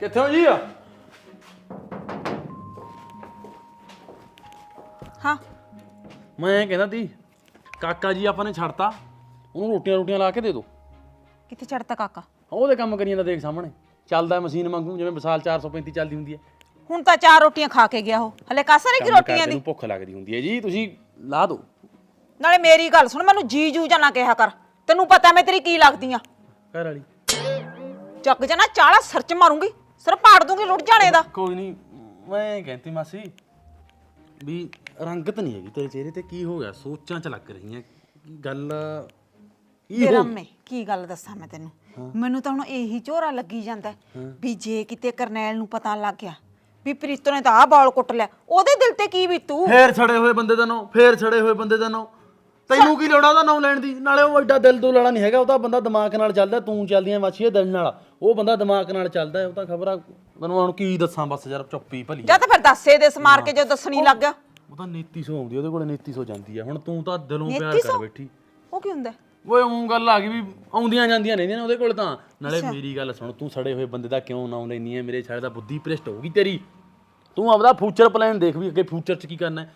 B: ਕਿੱਥੇ ਹੋ ਜੀ? ਮੈਂ ਕਹਿੰਦਾ ਤੀ ਕਾਕਾ ਜੀ ਆਪਾਂ ਨੇ ਛੱਡਤਾ ਉਹਨੂੰ ਰੋਟੀਆਂ ਰੋਟੀਆਂ ਲਾ ਕੇ ਦੇ ਦਿਓ
A: ਕਿੱਥੇ ਚੜਤਾ ਕਾਕਾ?
B: ਉਹਦੇ ਕੰਮ ਕਰੀ ਜਾਂਦਾ ਦੇਖ ਸਾਹਮਣੇ ਚੱਲਦਾ ਮਸ਼ੀਨ ਵਾਂਗੂ ਜਿਵੇਂ ਵਿਸਾਲ 435 ਚੱਲਦੀ ਹੁੰਦੀ ਹੈ।
A: ਹੁਣ ਤਾਂ ਚਾਰ ਰੋਟੀਆਂ ਖਾ ਕੇ ਗਿਆ ਉਹ ਹਲੇ ਕਾਸਰ ਕੀ
B: ਕੰਮ
A: ਰੋਟੀਆਂ
B: ਕਰਦੇ
A: ਦੀ?
B: ਨੂੰ ਭੁੱਖ ਲੱਗਦੀ ਹੁੰਦੀ ਹੈ ਜੀ ਤੁਸੀਂ ਲਾ ਦਿਓ
A: ਨਾਲੇ ਮੇਰੀ ਗੱਲ ਸੁਣ ਮੈਨੂੰ ਜੀ ਜੂ ਜਾਂ ਨਾ ਕਿਹਾ ਕਰ ਤੈਨੂੰ ਪਤਾ ਮੈਂ ਤੇਰੀ ਕੀ ਲੱਗਦੀ ਆ।
B: ਘਰ ਵਾਲੀ।
A: ਚੱਕ ਜਾਣਾ ਚਾਲਾ ਸਿਰ ਚ ਮਾਰੂੰਗੀ ਸਿਰ ਪਾੜ ਦੂੰਗੀ ਲੁੱਟ ਜਾਣੇ ਦਾ।
B: ਕੋਈ ਨਹੀਂ ਮੈਂ ਕਹਿੰਦੀ ਮਾਸੀ ਵੀ ਰੰਗਤ ਨਹੀਂ ਹੈਗੀ ਤੇਰੇ ਚਿਹਰੇ ਤੇ ਕੀ ਹੋ ਗਿਆ? ਸੋਚਾਂ ਚ ਲੱਗ ਰਹੀਆਂ। ਗੱਲ ਕੀ
A: ਤੇਰਾ
B: ਹੋ
A: ਮੈਂ ਕੀ ਗੱਲ ਦੱਸਾਂ ਮੈਂ ਤੈਨੂੰ? ਮੈਨੂੰ ਤਾਂ ਹੁਣ ਇਹੀ ਝੋਰਾ ਲੱਗੀ ਜਾਂਦਾ। ਹੈ। ਵੀ ਜੇ ਕਿਤੇ ਕਰਨੈਲ ਨੂੰ ਪਤਾ ਲੱਗ ਗਿਆ ਵੀ ਪ੍ਰੀਤੋ ਨੇ ਤਾਂ ਆਹ ਬਾਲ ਕੁੱਟ ਲਿਆ ਉਹਦੇ ਦਿਲ ਤੇ ਕੀ ਬੀਤੂ?
B: ਫੇਰ ਛੜੇ ਹੋਏ ਬੰਦੇ ਦਾ ਨਾਂ ਫੇਰ ਛੜੇ ਹੋਏ ਬੰਦੇ ਦਾ ਨਾਂ ਤੈਨੂੰ ਕੀ ਲੋੜ ਉਹਦਾ ਨਾਂ ਲੈਣ ਦੀ? ਨਾਲੇ ਉਹ ਐਡਾ ਦਿਲ ਤੋਂ ਵਾਲਾ ਨਹੀਂ ਹੈਗਾ ਉਹ ਤਾਂ ਬੰਦਾ ਦਿਮਾਗ ਨਾਲ ਚੱਲਦਾ ਤੂੰ ਚੱਲਦੀਆਂ ਮਾਛੀਏ ਦਿਲ ਨਾਲ। ਉਹ ਬੰਦਾ ਦਿਮਾਗ ਨਾਲ ਚੱਲਦਾ ਉਹ ਤਾਂ ਖਬਰ ਆ ਮੈਨੂੰ ਹੁਣ ਕੀ ਦੱਸਾਂ ਬਸ ਯਾਰ ਚੁੱਪੀ ਭਲੀ।
A: ਜਾਂ ਤਾਂ ਫਿਰ ਦੱਸੇ ਦੇ ਸਮਾਰ ਕੇ ਜੋ ਦੱਸਣੀ ਲੱਗ ਗਿਆ।
B: ਉਹ ਤਾਂ ਨੀਤੀ ਸੋ ਆਉਂਦੀ ਉਹਦੇ ਕੋਲੇ ਨੀਤੀ ਸੋ ਜਾਂਦੀ ਆ। ਹੁਣ ਤੂੰ ਤਾਂ ਦਿਲੋਂ ਪਿਆਰ ਕਰ? ਬੈਠੀ।
A: ਉਹ ਕੀ ਹੁੰਦਾ?
B: ਓਏ ਉਹ ਗੱਲ ਆ ਗਈ ਵੀ ਆਉਂਦੀਆਂ ਜਾਂਦੀਆਂ ਰਹਿੰਦੀਆਂ ਨੇ ਉਹਦੇ ਕੋਲ ਤਾਂ। ਨਾਲੇ ਮੇਰੀ ਗੱਲ ਸੁਣ ਤੂੰ ਸੜੇ ਹੋਏ ਬੰਦੇ ਦਾ ਕਿਉਂ ਨਾਮ ਲੈਨੀ ਹੈ ਮੇਰੇ ਛੜੇ ਦਾ ਬੁੱਧੀ ਭ੍ਰਿਸ਼ਟ ਹੋਊਗੀ ਤੇਰੀ। ਤੂੰ ਆਪਦਾ ਫਿਊਚਰ ਪਲਾਨ ਦੇਖ ਵੀ ਅੱਗੇ ਫਿਊਚਰ 'ਚ ਕੀ ਕਰਨਾ ਹੈ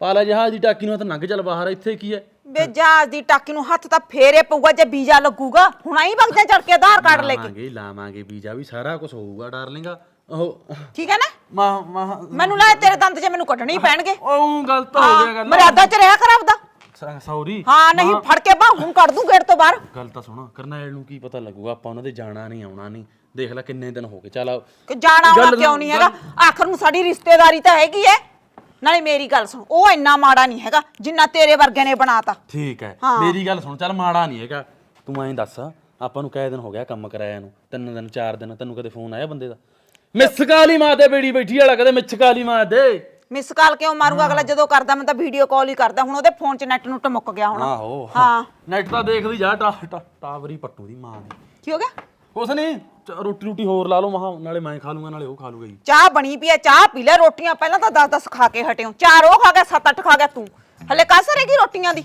B: ਪਾਲਾ ਜਹਾਜ਼ ਦੀ ਟਾਕੀ ਨੂੰ ਤਾਂ ਲੰਘ ਚੱਲ ਬਾਹਰ ਇੱਥੇ ਕੀ ਹੈ
A: ਬੇ ਜਹਾਜ਼ ਦੀ ਟਾਕੀ ਨੂੰ ਹੱਥ ਤਾਂ ਫੇਰੇ ਪਊਗਾ ਜੇ ਵੀਜ਼ਾ ਲੱਗੂਗਾ। ਹੁਣ ਆਈ ਵਗ ਜਾ ਚੜ ਕੇ ਆਧਾਰ ਕਾਰਡ ਲੈ ਕੇ।
B: ਲਾਵਾਂਗੇ ਲਾਵਾਂਗੇ ਵੀਜ਼ਾ ਵੀ ਸਾਰਾ ਕੁਝ ਹੋਊਗਾ ਡਾਰਲਿੰਗਾ। ਉਹ
A: ਠੀਕ ਹੈ ਨਾ?
B: ਮਾ ਮਾ
A: ਮੈਨੂੰ ਲੱਗਦਾ ਤੇਰੇ ਦੰਦ ਜੇ ਮੈਨੂੰ ਕੱਢਣੇ ਹੀ ਪੈਣਗੇ।
B: ਉਹ ਗਲਤ ਹੋ ਗਿਆ ਗੱਲ
A: ਮਰਿਆਦਾ ਚ ਰਿਹਾ ਕਰ ਆਪਦਾ
B: ਸੌਰੀ।
A: ਹਾਂ ਨਹੀਂ ਫੜ ਕੇ ਬਾਹ ਹੁਣ ਕੱਢ ਦੂੰ ਗੇਟ ਤੋਂ ਬਾਹਰ।
B: ਗੱਲ ਤਾਂ ਸੁਣ ਕਰਨੈਲ ਨੂੰ ਕੀ ਪਤਾ ਲੱਗੂਗਾ ਆਪਾਂ ਉਹਨਾਂ ਦੇ ਜਾਣਾ ਨਹੀਂ ਆਉਣਾ ਨਹੀਂ। ਦੇਖ ਲੈ ਕਿੰਨੇ ਦਿਨ ਹੋ ਗਏ ਚੱਲ
A: ਕਿ ਜਾਣਾ ਆਉਣਾ
B: ਗੱਲ-
A: ਕਿਉਂ ਨਹੀਂ ਹੈਗਾ? ਆਖਰ ਨੂੰ ਸਾਡੀ ਰਿਸ਼ਤੇਦਾਰੀ ਤਾਂ ਹੈਗੀ ਐ। ਨਾਲੇ ਮੇਰੀ ਗੱਲ ਸੁਣ ਉਹ ਇੰਨਾ ਮਾੜਾ ਨਹੀਂ ਹੈਗਾ ਜਿੰਨਾ ਤੇਰੇ ਵਰਗੇ ਨੇ ਬਣਾਤਾ।
B: ਠੀਕ ਹੈ। ਮੇਰੀ ਗੱਲ ਸੁਣ ਚੱਲ ਮਾੜਾ ਨਹੀਂ ਹੈਗਾ। ਤੂੰ ਐਂ ਦੱਸ ਆਪਾਂ ਨੂੰ ਕਈ ਦਿਨ ਹੋ ਗਿਆ ਕੰਮ ਕਰਾਇਆ ਨੂੰ? ਤਿੰਨ ਦਿਨ ਚਾਰ ਦਿਨ ਤੈਨੂੰ ਕਦੇ ਫੋਨ ਆਇਆ ਬੰਦੇ ਦਾ? ਮਿਸ ਕਾਲ ਹੀ ਮਾਰ ਦੇ ਬੇੜੀ ਬੈਠੀ ਵਾਲਾ ਕਦੇ ਮਿਸ ਕਾਲ ਹੀ ਮਾਰ ਦੇ।
A: ਮਿਸ ਕਾਲ ਕਿਉਂ ਮਾਰੂਗਾ? ਅਗਲਾ ਜਦੋਂ ਕਰਦਾ ਮੈਂ ਤਾਂ ਵੀਡੀਓ ਕਾਲ ਹੀ ਕਰਦਾ। ਹੁਣ ਉਹਦੇ ਫੋਨ 'ਚ ਨੈਟ ਨੁੱਟ ਮੁੱਕ ਗਿਆ ਹੁਣ।
B: ਆਹੋ।
A: ਹਾਂ।
B: ਨੈਟ ਤਾਂ ਦੇਖਦੀ ਜਾ ਟਾ ਟਾ- ਟਾਵਰੀ ਪੱਟੂ ਦੀ ਮਾਂ ਦੀ
A: ਕੀ ਹੋ ਗਿਆ?
B: ਕੁਛ ਨਹੀਂ ਰੋਟੀ ਰੋਟੀ ਹੋਰ ਲਾ ਲਓ ਮਹਾ ਨਾਲੇ ਮੈਂ ਖਾ ਲੂੰਗਾ ਨਾਲੇ ਉਹ ਖਾ ਲੂਗਾ ਜੀ।
A: ਚਾਹ ਬਣੀ ਪਈ ਐ ਚਾਹ ਪੀ ਲੈ ਰੋਟੀਆਂ ਪਹਿਲਾਂ ਤਾਂ 10 10 ਖਾ ਕੇ ਹਟਿਓ ਚਾਰ ਉਹ ਖਾ ਗਿਆ 7 8 ਖਾ ਗਿਆ ਤੂੰ। ਹਲੇ ਕਾਸਰ ਹੈਗੀ ਰੋਟੀਆਂ ਦੀ?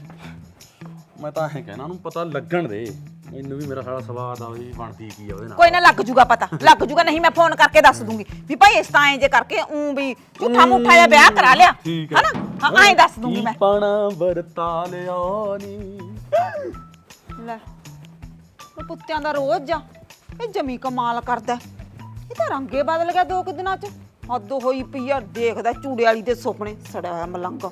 B: ਮੈਂ ਤਾਂ ਐਂ ਕਹਿਣਾ ਉਹਨੂੰ ਪਤਾ ਲੱਗਣ ਦੇ। ਮੈਨੂੰ ਵੀ ਮੇਰਾ ਸਾਲਾ ਸਵਾਦ ਆ ਵੀ ਬਣਦੀ ਕੀ ਆ ਉਹਦੇ ਨਾਲ।
A: ਕੋਈ ਨਾ ਲੱਗ ਜੂਗਾ ਪਤਾ ਲੱਗ ਜੂਗਾ ਨਹੀਂ ਮੈਂ ਫੋਨ ਕਰਕੇ ਦੱਸ ਦੂੰਗੀ। ਵੀ ਭਾਈ ਇਸ ਤਾਂ ਐਂ ਜੇ ਕਰਕੇ ਉਂ ਵੀ ਝੂਠਾ ਮੁੱਠਾ ਜਿਹਾ ਵਿਆਹ ਕਰਾ ਲਿਆ।
B: ਠੀਕ ਹੈ।
A: ਹਨਾ? ਹਾਂ। ਐਂ ਦੱਸ ਦੂੰਗੀ ਮੈਂ।
B: ਪਾਣਾ ਵਰਤਾ ਲਿਆ ਨੀ।
A: ਲੈ ਉਹ ਪੁੱਤਿਆਂ ਦਾ ਰੋਜ਼ ਜਾ ਇਹ ਜਮੀ ਕਮਾਲ ਕਰਦਾ। ਹੈ। ਇਹ ਤਾਂ ਰੰਗੇ ਬਦਲ ਗਿਆ ਦੋ ਕੁ ਦਿਨਾਂ ਚ। ਹੱਦ ਹੋਈ ਪਈ ਆ ਦੇਖਦਾ ਚੂੜੇ ਵਾਲੀ ਦੇ ਸੁਪਨੇ ਸੜਿਆ ਹੋਇਆ ਮਲੰਗ।